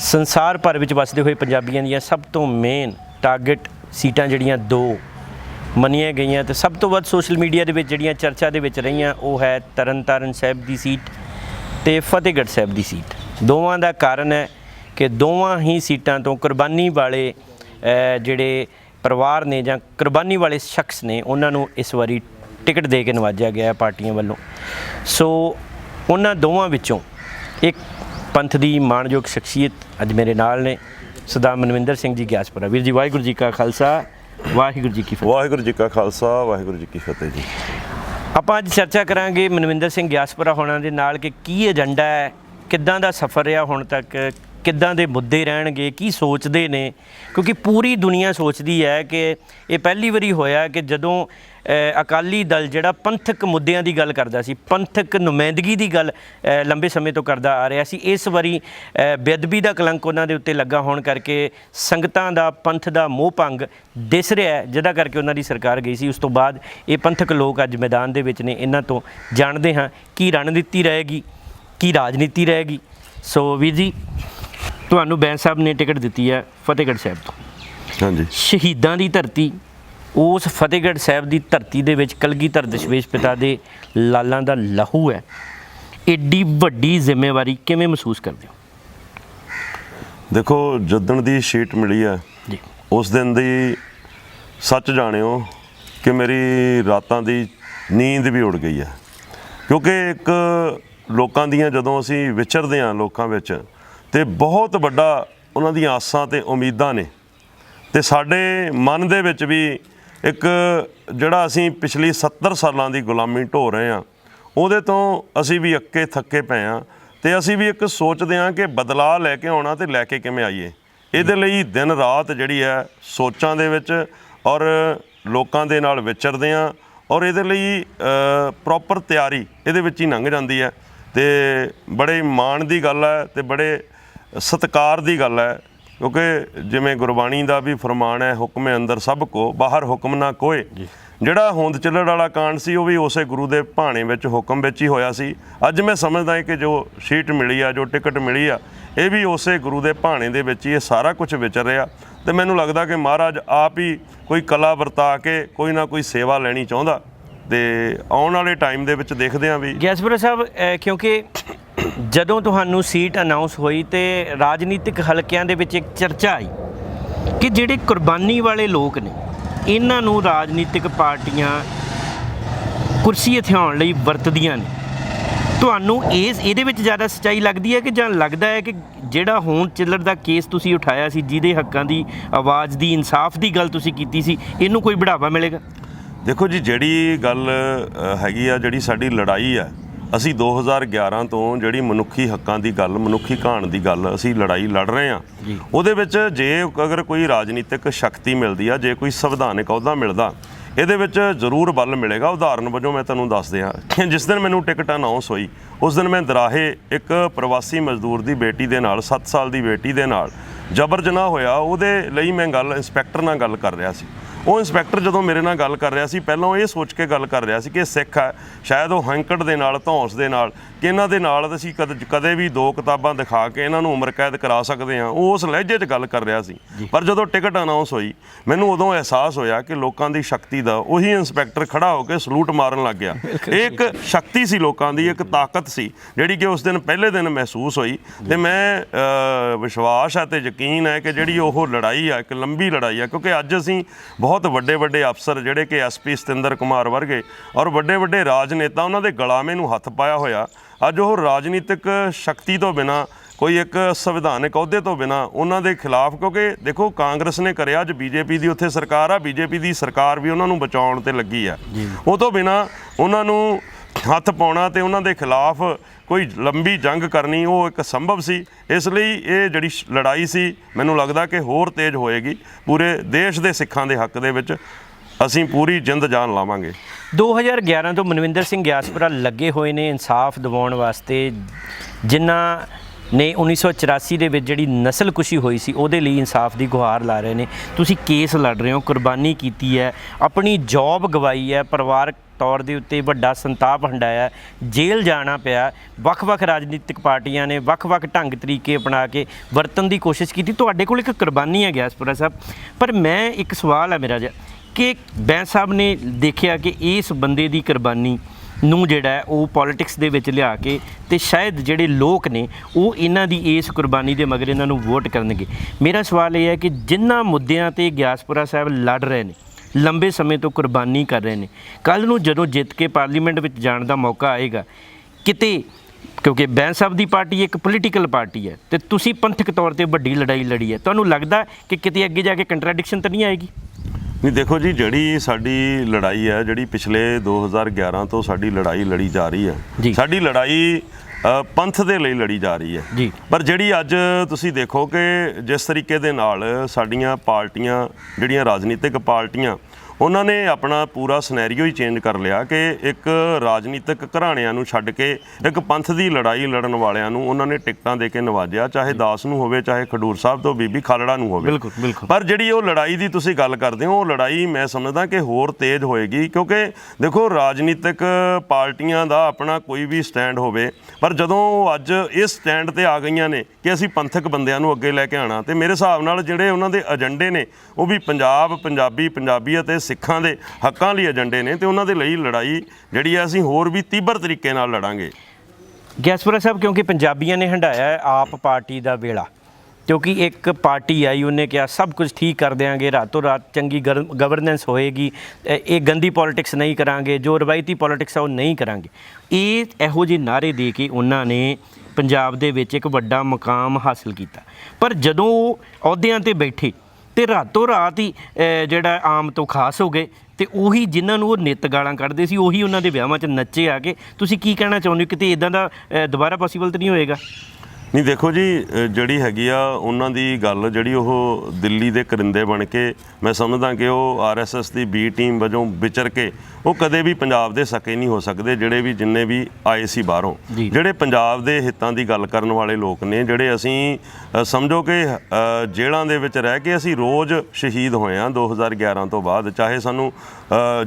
ਸੰਸਾਰ ਭਰ ਵਿੱਚ ਵੱਸਦੇ ਹੋਏ ਪੰਜਾਬੀਆਂ ਦੀਆਂ ਸਭ ਤੋਂ ਮੇਨ ਟਾਰਗੇਟ ਸੀਟਾਂ ਜਿਹੜੀਆਂ ਦੋ ਮੰਨੀਆਂ ਗਈਆਂ ਤੇ ਸਭ ਤੋਂ ਵੱਧ ਸੋਸ਼ਲ ਮੀਡੀਆ ਦੇ ਵਿੱਚ ਜਿਹੜੀਆਂ ਚਰਚਾ ਦੇ ਵਿੱਚ ਰਹੀਆਂ, ਉਹ ਹੈ ਤਰਨਤਾਰਨ ਸਾਹਿਬ ਦੀ ਸੀਟ ਤੇ ਫਤਿਹਗੜ੍ਹ ਸਾਹਿਬ ਦੀ ਸੀਟ। ਦੋਵਾਂ ਦਾ ਕਾਰਨ ਹੈ ਕਿ ਦੋਵਾਂ ਹੀ ਸੀਟਾਂ ਤੋਂ ਕੁਰਬਾਨੀ ਵਾਲੇ ਜਿਹੜੇ ਪਰਿਵਾਰ ਨੇ ਜਾਂ ਕੁਰਬਾਨੀ ਵਾਲੇ ਸ਼ਖਸ ਨੇ, ਉਹਨਾਂ ਨੂੰ ਇਸ ਵਾਰੀ ਟਿਕਟ ਦੇ ਕੇ ਨਵਾਜਿਆ ਗਿਆ ਪਾਰਟੀਆਂ ਵੱਲੋਂ। ਸੋ, ਉਹਨਾਂ ਦੋਵਾਂ ਵਿੱਚੋਂ ਇੱਕ ਪੰਥ ਦੀ ਮਾਣਯੋਗ ਸ਼ਖਸੀਅਤ ਅੱਜ ਮੇਰੇ ਨਾਲ ਨੇ ਸਰਦਾਰ ਮਨਵਿੰਦਰ ਸਿੰਘ ਜੀ ਗਿਆਸਪੁਰਾ। ਵੀਰ ਜੀ ਵਾਹਿਗੁਰੂ ਜੀ ਕਾ ਖਾਲਸਾ ਵਾਹਿਗੁਰੂ ਜੀ ਕੀ ਫਤਿਹ। ਵਾਹਿਗੁਰੂ ਜੀ ਕਾ ਖਾਲਸਾ ਵਾਹਿਗੁਰੂ ਜੀ ਕੀ ਫਤਿਹ ਜੀ। ਆਪਾਂ ਅੱਜ ਚਰਚਾ ਕਰਾਂਗੇ ਮਨਵਿੰਦਰ ਸਿੰਘ ਗਿਆਸਪੁਰਾ ਹੋਣਾ ਦੇ ਨਾਲ ਕਿ ਕੀ ਏਜੰਡਾ ਹੈ ਕਿੱਦਾਂ ਦਾ ਸਫ਼ਰ ਰਿਹਾ ਹੁਣ ਤੱਕ ਕਿੱਦਾਂ ਦੇ ਮੁੱਦੇ ਰਹਿਣਗੇ, ਕੀ ਸੋਚਦੇ ਨੇ? ਕਿਉਂਕਿ ਪੂਰੀ ਦੁਨੀਆ ਸੋਚਦੀ ਹੈ ਕਿ ਇਹ ਪਹਿਲੀ ਵਾਰੀ ਹੋਇਆ ਕਿ ਜਦੋਂ ਅਕਾਲੀ ਦਲ ਜਿਹੜਾ ਪੰਥਕ ਮੁੱਦਿਆਂ ਦੀ ਗੱਲ ਕਰਦਾ ਸੀ, ਪੰਥਕ ਨੁਮਾਇੰਦਗੀ ਦੀ ਗੱਲ ਲੰਬੇ ਸਮੇਂ ਤੋਂ ਕਰਦਾ ਆ ਰਿਹਾ ਸੀ, ਇਸ ਵਾਰੀ ਬੇਅਦਬੀ ਦਾ ਕਲੰਕ ਉਹਨਾਂ ਦੇ ਉੱਤੇ ਲੱਗਾ ਹੋਣ ਕਰਕੇ ਸੰਗਤਾਂ ਦਾ, ਪੰਥ ਦਾ ਮੋਹ ਭੰਗ ਦਿਸ ਰਿਹਾ ਜਿਹਦਾ ਕਰਕੇ ਉਹਨਾਂ ਦੀ ਸਰਕਾਰ ਗਈ ਸੀ। ਉਸ ਤੋਂ ਬਾਅਦ ਇਹ ਪੰਥਕ ਲੋਕ ਅੱਜ ਮੈਦਾਨ ਦੇ ਵਿੱਚ ਨੇ, ਇਹਨਾਂ ਤੋਂ ਜਾਣਦੇ ਹਾਂ ਕੀ ਰਣਨੀਤੀ ਰਹੇਗੀ, ਕੀ ਰਾਜਨੀਤੀ ਰਹੇਗੀ। ਸੋ ਵੀਰ ਜੀ ਤੁਹਾਨੂੰ ਬੈਂਸ ਸਾਹਿਬ ਨੇ ਟਿਕਟ ਦਿੱਤੀ ਹੈ ਫਤਿਹਗੜ੍ਹ ਸਾਹਿਬ ਤੋਂ। ਹਾਂਜੀ। ਸ਼ਹੀਦਾਂ ਦੀ ਧਰਤੀ ਉਸ ਫਤਿਹਗੜ੍ਹ ਸਾਹਿਬ ਦੀ ਧਰਤੀ ਦੇ ਵਿੱਚ ਕਲਗੀਧਰ ਦਸ਼ਮੇਸ਼ ਪਿਤਾ ਦੇ ਲਾਲਾਂ ਦਾ ਲਹੂ ਹੈ। ਏਡੀ ਵੱਡੀ ਜ਼ਿੰਮੇਵਾਰੀ ਕਿਵੇਂ ਮਹਿਸੂਸ ਕਰਦੇ ਹੋ? ਦੇਖੋ ਜਦਣ ਦੀ ਸ਼ੀਟ ਮਿਲੀ ਹੈ ਜੀ। ਉਸ ਦਿਨ ਦੀ ਸੱਚ ਜਾਣਿਓ ਕਿ ਮੇਰੀ ਰਾਤਾਂ ਦੀ ਨੀਂਦ ਵੀ ਉੜ ਗਈ ਹੈ। ਕਿਉਂਕਿ ਇੱਕ ਲੋਕਾਂ ਦੀਆਂ ਜਦੋਂ ਅਸੀਂ ਵਿਚਰਦੇ ਹਾਂ ਲੋਕਾਂ ਵਿੱਚ ਤੇ ਬਹੁਤ ਵੱਡਾ ਉਹਨਾਂ ਦੀਆਂ ਆਸਾਂ ਤੇ ਉਮੀਦਾਂ ਨੇ। ਤੇ ਸਾਡੇ ਮਨ ਦੇ ਵਿੱਚ ਵੀ ਇੱਕ ਜਿਹੜਾ ਅਸੀਂ ਪਿਛਲੀ 70 ਸਾਲਾਂ ਦੀ ਗੁਲਾਮੀ ਢੋ ਰਹੇ ਹਾਂ, ਉਹਦੇ ਤੋਂ ਅਸੀਂ ਵੀ ਅੱਕੇ ਥੱਕੇ ਪਏ ਹਾਂ ਤੇ ਅਸੀਂ ਵੀ ਇੱਕ ਸੋਚਦੇ ਹਾਂ ਕਿ ਬਦਲਾਅ ਲੈ ਕੇ ਆਉਣਾ ਤੇ ਲੈ ਕੇ ਕਿਵੇਂ ਆਈਏ। ਇਹਦੇ ਲਈ ਦਿਨ ਰਾਤ ਜਿਹੜੀ ਹੈ ਸੋਚਾਂ ਦੇ ਵਿੱਚ ਔਰ ਲੋਕਾਂ ਦੇ ਨਾਲ ਵਿਚਰਦੇ ਹਾਂ ਔਰ ਇਹਦੇ ਲਈ ਪ੍ਰੋਪਰ ਤਿਆਰੀ ਇਹਦੇ ਵਿੱਚ ਹੀ ਲੰਘ ਜਾਂਦੀ ਹੈ। ਤੇ ਬੜੇ ਮਾਣ ਦੀ ਗੱਲ ਹੈ ਤੇ ਬੜੇ ਸਤਿਕਾਰ ਦੀ ਗੱਲ ਹੈ ਕਿਉਂਕਿ ਜਿਵੇਂ ਗੁਰਬਾਣੀ ਦਾ ਵੀ ਫਰਮਾਨ ਹੈ ਹੁਕਮੇ ਅੰਦਰ ਸਭ ਕੋ ਬਾਹਰ ਹੁਕਮ ਨਾ ਕੋਏ। ਜਿਹੜਾ ਹੋਂਦ ਚੱਲੜ ਵਾਲਾ ਕਾਂਡ ਸੀ ਉਹ ਵੀ ਉਸੇ ਗੁਰੂ ਦੇ ਭਾਣੇ ਵਿੱਚ ਹੁਕਮ ਵਿੱਚ ਹੀ ਹੋਇਆ ਸੀ। ਅੱਜ ਮੈਂ ਸਮਝਦਾ ਹਾਂ ਕਿ ਜੋ ਸ਼ੀਟ ਮਿਲੀ ਆ ਜੋ ਟਿਕਟ ਮਿਲੀ ਆ ਇਹ ਵੀ ਉਸੇ ਗੁਰੂ ਦੇ ਭਾਣੇ ਦੇ ਵਿੱਚ ਹੀ ਇਹ ਸਾਰਾ ਕੁਝ ਵਿਚਰ ਰਿਹਾ। ਤੇ ਮੈਨੂੰ ਲੱਗਦਾ ਕਿ ਮਹਾਰਾਜ ਆਪ ਹੀ ਕੋਈ ਕਲਾ ਵਰਤਾ ਕੇ ਕੋਈ ਨਾ ਕੋਈ ਸੇਵਾ ਲੈਣੀ ਚਾਹੁੰਦਾ। ਤੇ ਆਉਣ ਵਾਲੇ ਟਾਈਮ ਦੇ ਵਿੱਚ ਦੇਖਦੇ ਹਾਂ ਵੀ ਗਿਆਸਪੁਰਾ ਸਾਹਿਬ ਅ, ਕਿਉਂਕਿ ਜਦੋਂ ਤੁਹਾਨੂੰ ਸੀਟ ਅਨਾਉਂਸ ਹੋਈ ਤੇ ਰਾਜਨੀਤਿਕ ਹਲਕਿਆਂ ਦੇ ਵਿੱਚ ਇੱਕ ਚਰਚਾ ਆਈ ਕਿ ਜਿਹੜੇ ਕੁਰਬਾਨੀ ਵਾਲੇ ਲੋਕ ਨੇ ਇਹਨਾਂ ਨੂੰ ਰਾਜਨੀਤਿਕ ਪਾਰਟੀਆਂ ਕੁਰਸੀ ਹਥਿਆਉਣ ਲਈ ਵਰਤਦੀਆਂ ਨੇ। ਤੁਹਾਨੂੰ ਇਸ ਇਹਦੇ ਵਿੱਚ ਜ਼ਿਆਦਾ ਸੱਚਾਈ ਲੱਗਦੀ ਹੈ ਕਿ ਜਾਂ ਲੱਗਦਾ ਹੈ ਕਿ ਜਿਹੜਾ ਹੋਣ ਚਿੱਲਰ ਦਾ ਕੇਸ ਤੁਸੀਂ ਉਠਾਇਆ ਸੀ ਜਿਹਦੇ ਹੱਕਾਂ ਦੀ ਆਵਾਜ਼ ਦੀ ਇਨਸਾਫ ਦੀ ਗੱਲ ਤੁਸੀਂ ਕੀਤੀ ਸੀ ਇਹਨੂੰ ਕੋਈ ਬੜਾਵਾ ਮਿਲੇਗਾ? ਦੇਖੋ ਜੀ ਜਿਹੜੀ ਗੱਲ ਹੈਗੀ ਆ ਜਿਹੜੀ ਸਾਡੀ ਲੜਾਈ ਆ ਅਸੀਂ 2011 ਤੋਂ ਜਿਹੜੀ ਮਨੁੱਖੀ ਹੱਕਾਂ ਦੀ ਗੱਲ ਮਨੁੱਖੀ ਘਾਣ ਦੀ ਗੱਲ ਅਸੀਂ ਲੜਾਈ ਲੜ ਰਹੇ ਆ। ਉਹਦੇ ਵਿੱਚ ਜੇ ਅਗਰ ਕੋਈ ਰਾਜਨੀਤਿਕ ਸ਼ਕਤੀ ਮਿਲਦੀ ਆ ਜੇ ਕੋਈ ਸੰਵਿਧਾਨਿਕ ਅਹੁਦਾ ਮਿਲਦਾ ਇਹਦੇ ਵਿੱਚ ਜ਼ਰੂਰ ਬਲ ਮਿਲੇਗਾ। ਉਦਾਹਰਨ ਵਜੋਂ ਮੈਂ ਤੁਹਾਨੂੰ ਦੱਸ ਦਿਆਂ ਕਿ ਜਿਸ ਦਿਨ ਮੈਨੂੰ ਟਿਕਟ ਅਨਾਉਂਸ ਹੋਈ ਉਸ ਦਿਨ ਮੈਂ ਦਰਾਹੇ ਇੱਕ ਪ੍ਰਵਾਸੀ ਮਜ਼ਦੂਰ ਦੀ ਬੇਟੀ ਦੇ ਨਾਲ 7 ਸਾਲ ਦੀ ਬੇਟੀ ਦੇ ਨਾਲ ਜਬਰ ਜਨਾਹ ਹੋਇਆ। ਉਹਦੇ ਲਈ ਮੈਂ ਗੱਲ ਇੰਸਪੈਕਟਰ ਨਾਲ ਗੱਲ ਕਰ ਰਿਹਾ ਸੀ। ਉਹ ਇੰਸਪੈਕਟਰ ਜਦੋਂ ਮੇਰੇ ਨਾਲ ਗੱਲ ਕਰ ਰਿਹਾ ਸੀ ਪਹਿਲਾਂ ਉਹ ਇਹ ਸੋਚ ਕੇ ਗੱਲ ਕਰ ਰਿਹਾ ਸੀ ਕਿ ਸਿੱਖ ਹੈ ਸ਼ਾਇਦ ਉਹ ਹੰਕੜ ਦੇ ਨਾਲ ਧੌਂਸ ਦੇ ਨਾਲ ਕਿ ਇਹਨਾਂ ਦੇ ਨਾਲ ਅਸੀਂ ਕਦ ਕਦੇ ਵੀ ਦੋ ਕਿਤਾਬਾਂ ਦਿਖਾ ਕੇ ਇਹਨਾਂ ਨੂੰ ਉਮਰ ਕੈਦ ਕਰਾ ਸਕਦੇ ਹਾਂ ਉਹ ਉਸ ਲਹਿਜੇ 'ਚ ਗੱਲ ਕਰ ਰਿਹਾ ਸੀ। ਪਰ ਜਦੋਂ ਟਿਕਟ ਅਨਾਉਂਸ ਹੋਈ ਮੈਨੂੰ ਉਦੋਂ ਅਹਿਸਾਸ ਹੋਇਆ ਕਿ ਲੋਕਾਂ ਦੀ ਸ਼ਕਤੀ ਦਾ ਉਹੀ ਇੰਸਪੈਕਟਰ ਖੜਾ ਹੋ ਕੇ ਸਲੂਟ ਮਾਰਨ ਲੱਗ ਗਿਆ। ਇਹ ਇੱਕ ਸ਼ਕਤੀ ਸੀ ਲੋਕਾਂ ਦੀ ਇੱਕ ਤਾਕਤ ਸੀ ਜਿਹੜੀ ਕਿ ਉਸ ਦਿਨ ਪਹਿਲੇ ਦਿਨ ਮਹਿਸੂਸ ਹੋਈ। ਤੇ ਮੈਂ ਅ, ਵਿਸ਼ਵਾਸ ਹੈ ਤੇ ਯਕੀਨ ਹੈ ਕਿ ਜਿਹੜੀ ਉਹ ਲੜਾਈ ਆ ਇੱਕ ਲੰਬੀ ਲੜਾਈ ਆ ਕਿਉਂਕਿ ਅੱਜ ਅਸੀਂ ਬਹੁਤ ਵੱਡੇ ਵੱਡੇ ਅਫਸਰ ਜਿਹੜੇ ਕਿ ਐਸਪੀ ਸਤਿੰਦਰ ਕੁਮਾਰ ਵਰਗੇ ਔਰ ਵੱਡੇ ਵੱਡੇ ਰਾਜਨੇਤਾ ਉਹਨਾਂ ਦੇ ਗਲਾਮੇ ਨੂੰ ਹੱਥ ਪਾਇਆ ਹੋਇਆ। ਅੱਜ ਉਹ ਰਾਜਨੀਤਿਕ ਸ਼ਕਤੀ ਤੋਂ ਬਿਨਾ ਕੋਈ ਇੱਕ ਸੰਵਿਧਾਨਕ ਅਹੁਦੇ ਤੋਂ ਬਿਨਾ ਉਹਨਾਂ ਦੇ ਖਿਲਾਫ ਕਿਉਂਕਿ ਦੇਖੋ ਕਾਂਗਰਸ ਨੇ ਕਰਿਆ ਅੱਜ ਬੀਜੇਪੀ ਦੀ ਉੱਥੇ ਸਰਕਾਰ ਆ ਬੀਜੇਪੀ ਦੀ ਸਰਕਾਰ ਵੀ ਉਹਨਾਂ ਨੂੰ ਬਚਾਉਣ ਤੇ ਲੱਗੀ ਆ ਉਹ ਤੋਂ ਬਿਨਾ ਉਹਨਾਂ ਨੂੰ ਹੱਥ ਪਾਉਣਾ ਤੇ ਉਹਨਾਂ ਦੇ ਖਿਲਾਫ ਕੋਈ ਲੰਬੀ ਜੰਗ ਕਰਨੀ ਉਹ ਇੱਕ ਸੰਭਵ ਸੀ। ਇਸ ਲਈ ਇਹ ਜਿਹੜੀ ਸ਼- ਲੜਾਈ ਸੀ, ਮੈਨੂੰ ਲੱਗਦਾ ਕਿ ਹੋਰ ਤੇਜ਼ ਹੋਏਗੀ। ਪੂਰੇ ਦੇਸ਼ ਦੇ ਸਿੱਖਾਂ ਦੇ ਹੱਕ ਦੇ ਵਿੱਚ ਅਸੀਂ ਪੂਰੀ ਜਿੰਦ ਜਾਨ ਲਾਵਾਂਗੇ। 2011 ਤੋਂ ਮਨਵਿੰਦਰ ਸਿੰਘ ਗਿਆਸਪੁਰਾ ਲੱਗੇ ਹੋਏ ਨੇ ਇਨਸਾਫ ਦਿਵਾਉਣ ਵਾਸਤੇ। ਜਿਨ੍ਹਾਂ ਨੇ 1984 ਦੇ ਵਿੱਚ ਜਿਹੜੀ ਨਸਲਕੁਸ਼ੀ ਹੋਈ ਸੀ, ਉਹਦੇ ਲਈ ਇਨਸਾਫ ਦੀ ਗੁਹਾਰ ਲਾ ਰਹੇ ਨੇ। ਤੁਸੀਂ ਕੇਸ ਲੜ ਰਹੇ ਹੋ, ਕੁਰਬਾਨੀ ਕੀਤੀ ਹੈ, ਆਪਣੀ ਜੌਬ ਗਵਾਈ ਹੈ, ਪਰਿਵਾਰ ਤੌਰ ਦੇ ਉੱਤੇ ਵੱਡਾ ਸੰਤਾਪ ਹੰਡਾਇਆ। ਜੇਲ੍ਹ ਜਾਣਾ ਪਿਆ। ਵੱਖ-ਵੱਖ ਰਾਜਨੀਤਿਕ ਪਾਰਟੀਆਂ ਨੇ ਵੱਖ-ਵੱਖ ਢੰਗ ਤਰੀਕੇ ਅਪਣਾ ਕੇ ਵਰਤਨ ਦੀ ਕੋਸ਼ਿਸ਼ ਕੀਤੀ। ਤੁਹਾਡੇ ਕੋਲ ਇੱਕ ਕੁਰਬਾਨੀ ਹੈ ਗਿਆਸਪੁਰਾ ਸਾਹਿਬ। ਪਰ ਮੈਂ ਇੱਕ ਸਵਾਲ ਹੈ ਮੇਰਾ ਜਿਹਾ ਕਿ ਬੈਂਸ ਸਾਹਿਬ ਨੇ ਦੇਖਿਆ ਕਿ ਇਸ ਬੰਦੇ ਦੀ ਕੁਰਬਾਨੀ ਨੂੰ ਜਿਹੜਾ ਉਹ ਪੋਲਿਟਿਕਸ ਦੇ ਵਿੱਚ ਲਿਆ ਕੇ ਤੇ ਸ਼ਾਇਦ ਜਿਹੜੇ ਲੋਕ ਨੇ ਉਹ ਇਹਨਾਂ ਦੀ ਇਸ ਕੁਰਬਾਨੀ ਦੇ ਮਗਰ ਇਹਨਾਂ ਨੂੰ ਵੋਟ ਕਰਨਗੇ। ਮੇਰਾ ਸਵਾਲ ਇਹ ਹੈ ਕਿ ਜਿਨ੍ਹਾਂ ਮੁੱਦਿਆਂ ਤੇ ਗਿਆਸਪੁਰਾ ਸਾਹਿਬ ਲੜ ਰਹੇ ਨੇ ਲੰਬੇ ਸਮੇਂ ਤੋਂ ਕੁਰਬਾਨੀ ਕਰ ਰਹੇ ਨੇ। ਕੱਲ ਨੂੰ ਜਦੋਂ ਜਿੱਤ ਕੇ ਪਾਰਲੀਮੈਂਟ ਵਿੱਚ ਜਾਣ ਦਾ ਮੌਕਾ ਆਏਗਾ ਕਿਤੇ ਕਿਉਂਕਿ ਬੈਂਸ ਸਾਹਿਬ ਦੀ ਪਾਰਟੀ ਇੱਕ ਪੋਲੀਟੀਕਲ ਪਾਰਟੀ ਹੈ ਤੇ ਤੁਸੀਂ ਪੰਥਕ ਤੌਰ ਤੇ ਵੱਡੀ ਲੜਾਈ ਲੜੀ ਹੈ। ਤੁਹਾਨੂੰ ਲੱਗਦਾ ਕਿ ਕਿਤੇ ਅੱਗੇ ਜਾ ਕੇ ਕੰਟਰਡਿਕਸ਼ਨ ਤਾਂ ਨਹੀਂ ਆਏਗੀ? ਨਹੀਂ ਦੇਖੋ ਜੀ ਜਿਹੜੀ ਸਾਡੀ ਲੜਾਈ ਹੈ ਜਿਹੜੀ ਪਿਛਲੇ 2011 ਤੋਂ ਸਾਡੀ ਲੜਾਈ ਲੜੀ ਜਾ ਰਹੀ। ਹੈ ਸਾਡੀ ਲੜਾਈ ਪੰਥ ਦੇ ਲਈ ਲੜੀ ਜਾ ਰਹੀ ਹੈ ਜੀ। ਪਰ ਜਿਹੜੀ ਅੱਜ ਤੁਸੀਂ ਦੇਖੋ ਕਿ ਜਿਸ ਤਰੀਕੇ ਦੇ ਨਾਲ ਸਾਡੀਆਂ ਪਾਰਟੀਆਂ ਜਿਹੜੀਆਂ ਰਾਜਨੀਤਿਕ ਪਾਰਟੀਆਂ ਉਹਨਾਂ ਨੇ ਆਪਣਾ ਪੂਰਾ ਸਿਨੈਰੀਓ ਹੀ ਚੇਂਜ ਕਰ ਲਿਆ ਕਿ ਇੱਕ ਰਾਜਨੀਤਿਕ ਘਰਾਣਿਆਂ ਨੂੰ ਛੱਡ ਕੇ ਇੱਕ ਪੰਥ ਦੀ ਲੜਾਈ ਲੜਨ ਵਾਲਿਆਂ ਨੂੰ ਉਹਨਾਂ ਨੇ ਟਿਕਟਾਂ ਦੇ ਕੇ ਨਵਾਜਿਆ ਚਾਹੇ ਦਾਸ ਨੂੰ ਹੋਵੇ ਚਾਹੇ ਖਡੂਰ ਸਾਹਿਬ ਤੋਂ ਬੀਬੀ ਖਾਲੜਾ ਨੂੰ ਹੋਵੇ ਬਿਲਕੁਲ, ਬਿਲਕੁਲ। ਪਰ ਜਿਹੜੀ ਉਹ ਲੜਾਈ ਦੀ ਤੁਸੀਂ ਗੱਲ ਕਰਦੇ ਹੋ ਉਹ ਲੜਾਈ ਮੈਂ ਸਮਝਦਾ ਕਿ ਹੋਰ ਤੇਜ਼ ਹੋਏਗੀ ਕਿਉਂਕਿ ਦੇਖੋ ਰਾਜਨੀਤਿਕ ਪਾਰਟੀਆਂ ਦਾ ਆਪਣਾ ਕੋਈ ਵੀ ਸਟੈਂਡ ਹੋਵੇ ਪਰ ਜਦੋਂ ਉਹ ਅੱਜ ਇਸ ਸਟੈਂਡ ਤੇ ਆ ਗਈਆਂ ਨੇ ਕਿ ਅਸੀਂ ਪੰਥਕ ਬੰਦਿਆਂ ਨੂੰ ਅੱਗੇ ਲੈ ਕੇ ਆਣਾ ਤੇ ਮੇਰੇ ਹਿਸਾਬ ਨਾਲ ਜਿਹੜੇ ਉਹਨਾਂ ਦੇ ਏਜੰਡੇ ਨੇ ਉਹ ਵੀ ਪੰਜਾਬ ਪੰਜਾਬੀ ਪੰਜਾਬੀਅਤ ਤੇ ਸਿੱਖਾਂ ਦੇ ਹੱਕਾਂ ਲਈ ਏਜੰਡੇ ਨੇ ਤੇ ਉਹਨਾਂ ਦੇ ਲਈ ਲੜਾਈ ਜਿਹੜੀ ਆ ਅਸੀਂ ਹੋਰ ਵੀ ਤੀਬਰ ਤਰੀਕੇ ਨਾਲ ਲੜਾਂਗੇ। ਗਿਆਸਪੁਰਾ ਸਾਹਿਬ, ਕਿਉਂਕਿ ਪੰਜਾਬੀਆਂ ਨੇ ਹੰਡਾਇਆ ਆਪ ਪਾਰਟੀ ਦਾ ਵੇਲਾ, ਕਿਉਂਕਿ ਇੱਕ ਪਾਰਟੀ ਆਈ, ਉਹਨੇ ਕਿਹਾ ਸਭ ਕੁਝ ਠੀਕ ਕਰ ਦਿਆਂਗੇ, ਰਾਤੋਂ ਰਾਤ ਚੰਗੀ ਗਵਰਨੈਂਸ ਹੋਏਗੀ, ਇਹ ਗੰਦੀ ਪੋਲਿਟਿਕਸ ਨਹੀਂ ਕਰਾਂਗੇ, ਜੋ ਰਵਾਇਤੀ ਪੋਲਿਟਿਕਸ ਆ ਉਹ ਨਹੀਂ ਕਰਾਂਗੇ। ਇਹ ਇਹੋ ਜਿਹੇ ਨਾਰੇ ਦੇ ਕੇ ਉਹਨਾਂ ਨੇ ਪੰਜਾਬ ਦੇ ਵਿੱਚ ਇੱਕ ਵੱਡਾ ਮੁਕਾਮ ਹਾਸਲ ਕੀਤਾ। ਪਰ ਜਦੋਂ ਉਹ ਅਹੁਦਿਆਂ ਤੇ ਬੈਠੇ ਤੇ ਰਾਤੋਂ ਰਾਤ ਹੀ ਜਿਹੜਾ ਆਮ ਤੋਂ ਖਾਸ ਹੋ ਗਏ ਤੇ ਉਹੀ ਜਿਨ੍ਹਾਂ ਨੂੰ ਉਹ ਨਿੱਤ ਗਾਲਾਂ ਕੱਢਦੇ ਸੀ, ਉਹੀ ਉਹਨਾਂ ਦੇ ਵਿਆਹਾਂ 'ਚ ਨੱਚੇ ਆ ਕੇ। ਤੁਸੀਂ ਕੀ ਕਹਿਣਾ ਚਾਹੁੰਦੇ ਹੋ? ਕਿਤੇ ਇਦਾਂ ਦਾ ਦੁਬਾਰਾ ਪੋਸੀਬਲ ਤਾਂ ਨਹੀਂ ਹੋਏਗਾ? ਨਹੀਂ ਦੇਖੋ ਜੀ ਜਿਹੜੀ ਹੈਗੀ ਆ ਉਹਨਾਂ ਦੀ ਗੱਲ ਜਿਹੜੀ ਉਹ ਦਿੱਲੀ ਦੇ ਕਰਿੰਦੇ ਬਣ ਕੇ ਮੈਂ ਸਮਝਦਾ ਕਿ ਉਹ ਆਰਐਸਐਸ ਦੀ ਬੀ ਟੀਮ ਵਜੋਂ ਵਿਚਰ ਕੇ ਉਹ ਕਦੇ ਵੀ ਪੰਜਾਬ ਦੇ ਸਕੇ ਨਹੀਂ ਹੋ ਸਕਦੇ ਜਿਹੜੇ ਵੀ ਜਿੰਨੇ ਵੀ ਆਏ ਸੀ ਬਾਹਰੋਂ। ਜਿਹੜੇ ਪੰਜਾਬ ਦੇ ਹਿੱਤਾਂ ਦੀ ਗੱਲ ਕਰਨ ਵਾਲੇ ਲੋਕ ਨੇ ਜਿਹੜੇ ਅਸੀਂ ਸਮਝੋ ਕਿ ਜੇਲ੍ਹਾਂ ਦੇ ਵਿੱਚ ਰਹਿ ਕੇ ਅਸੀਂ ਰੋਜ਼ ਸ਼ਹੀਦ ਹੋਏ ਆ 2011 ਤੋਂ ਬਾਅਦ ਚਾਹੇ ਸਾਨੂੰ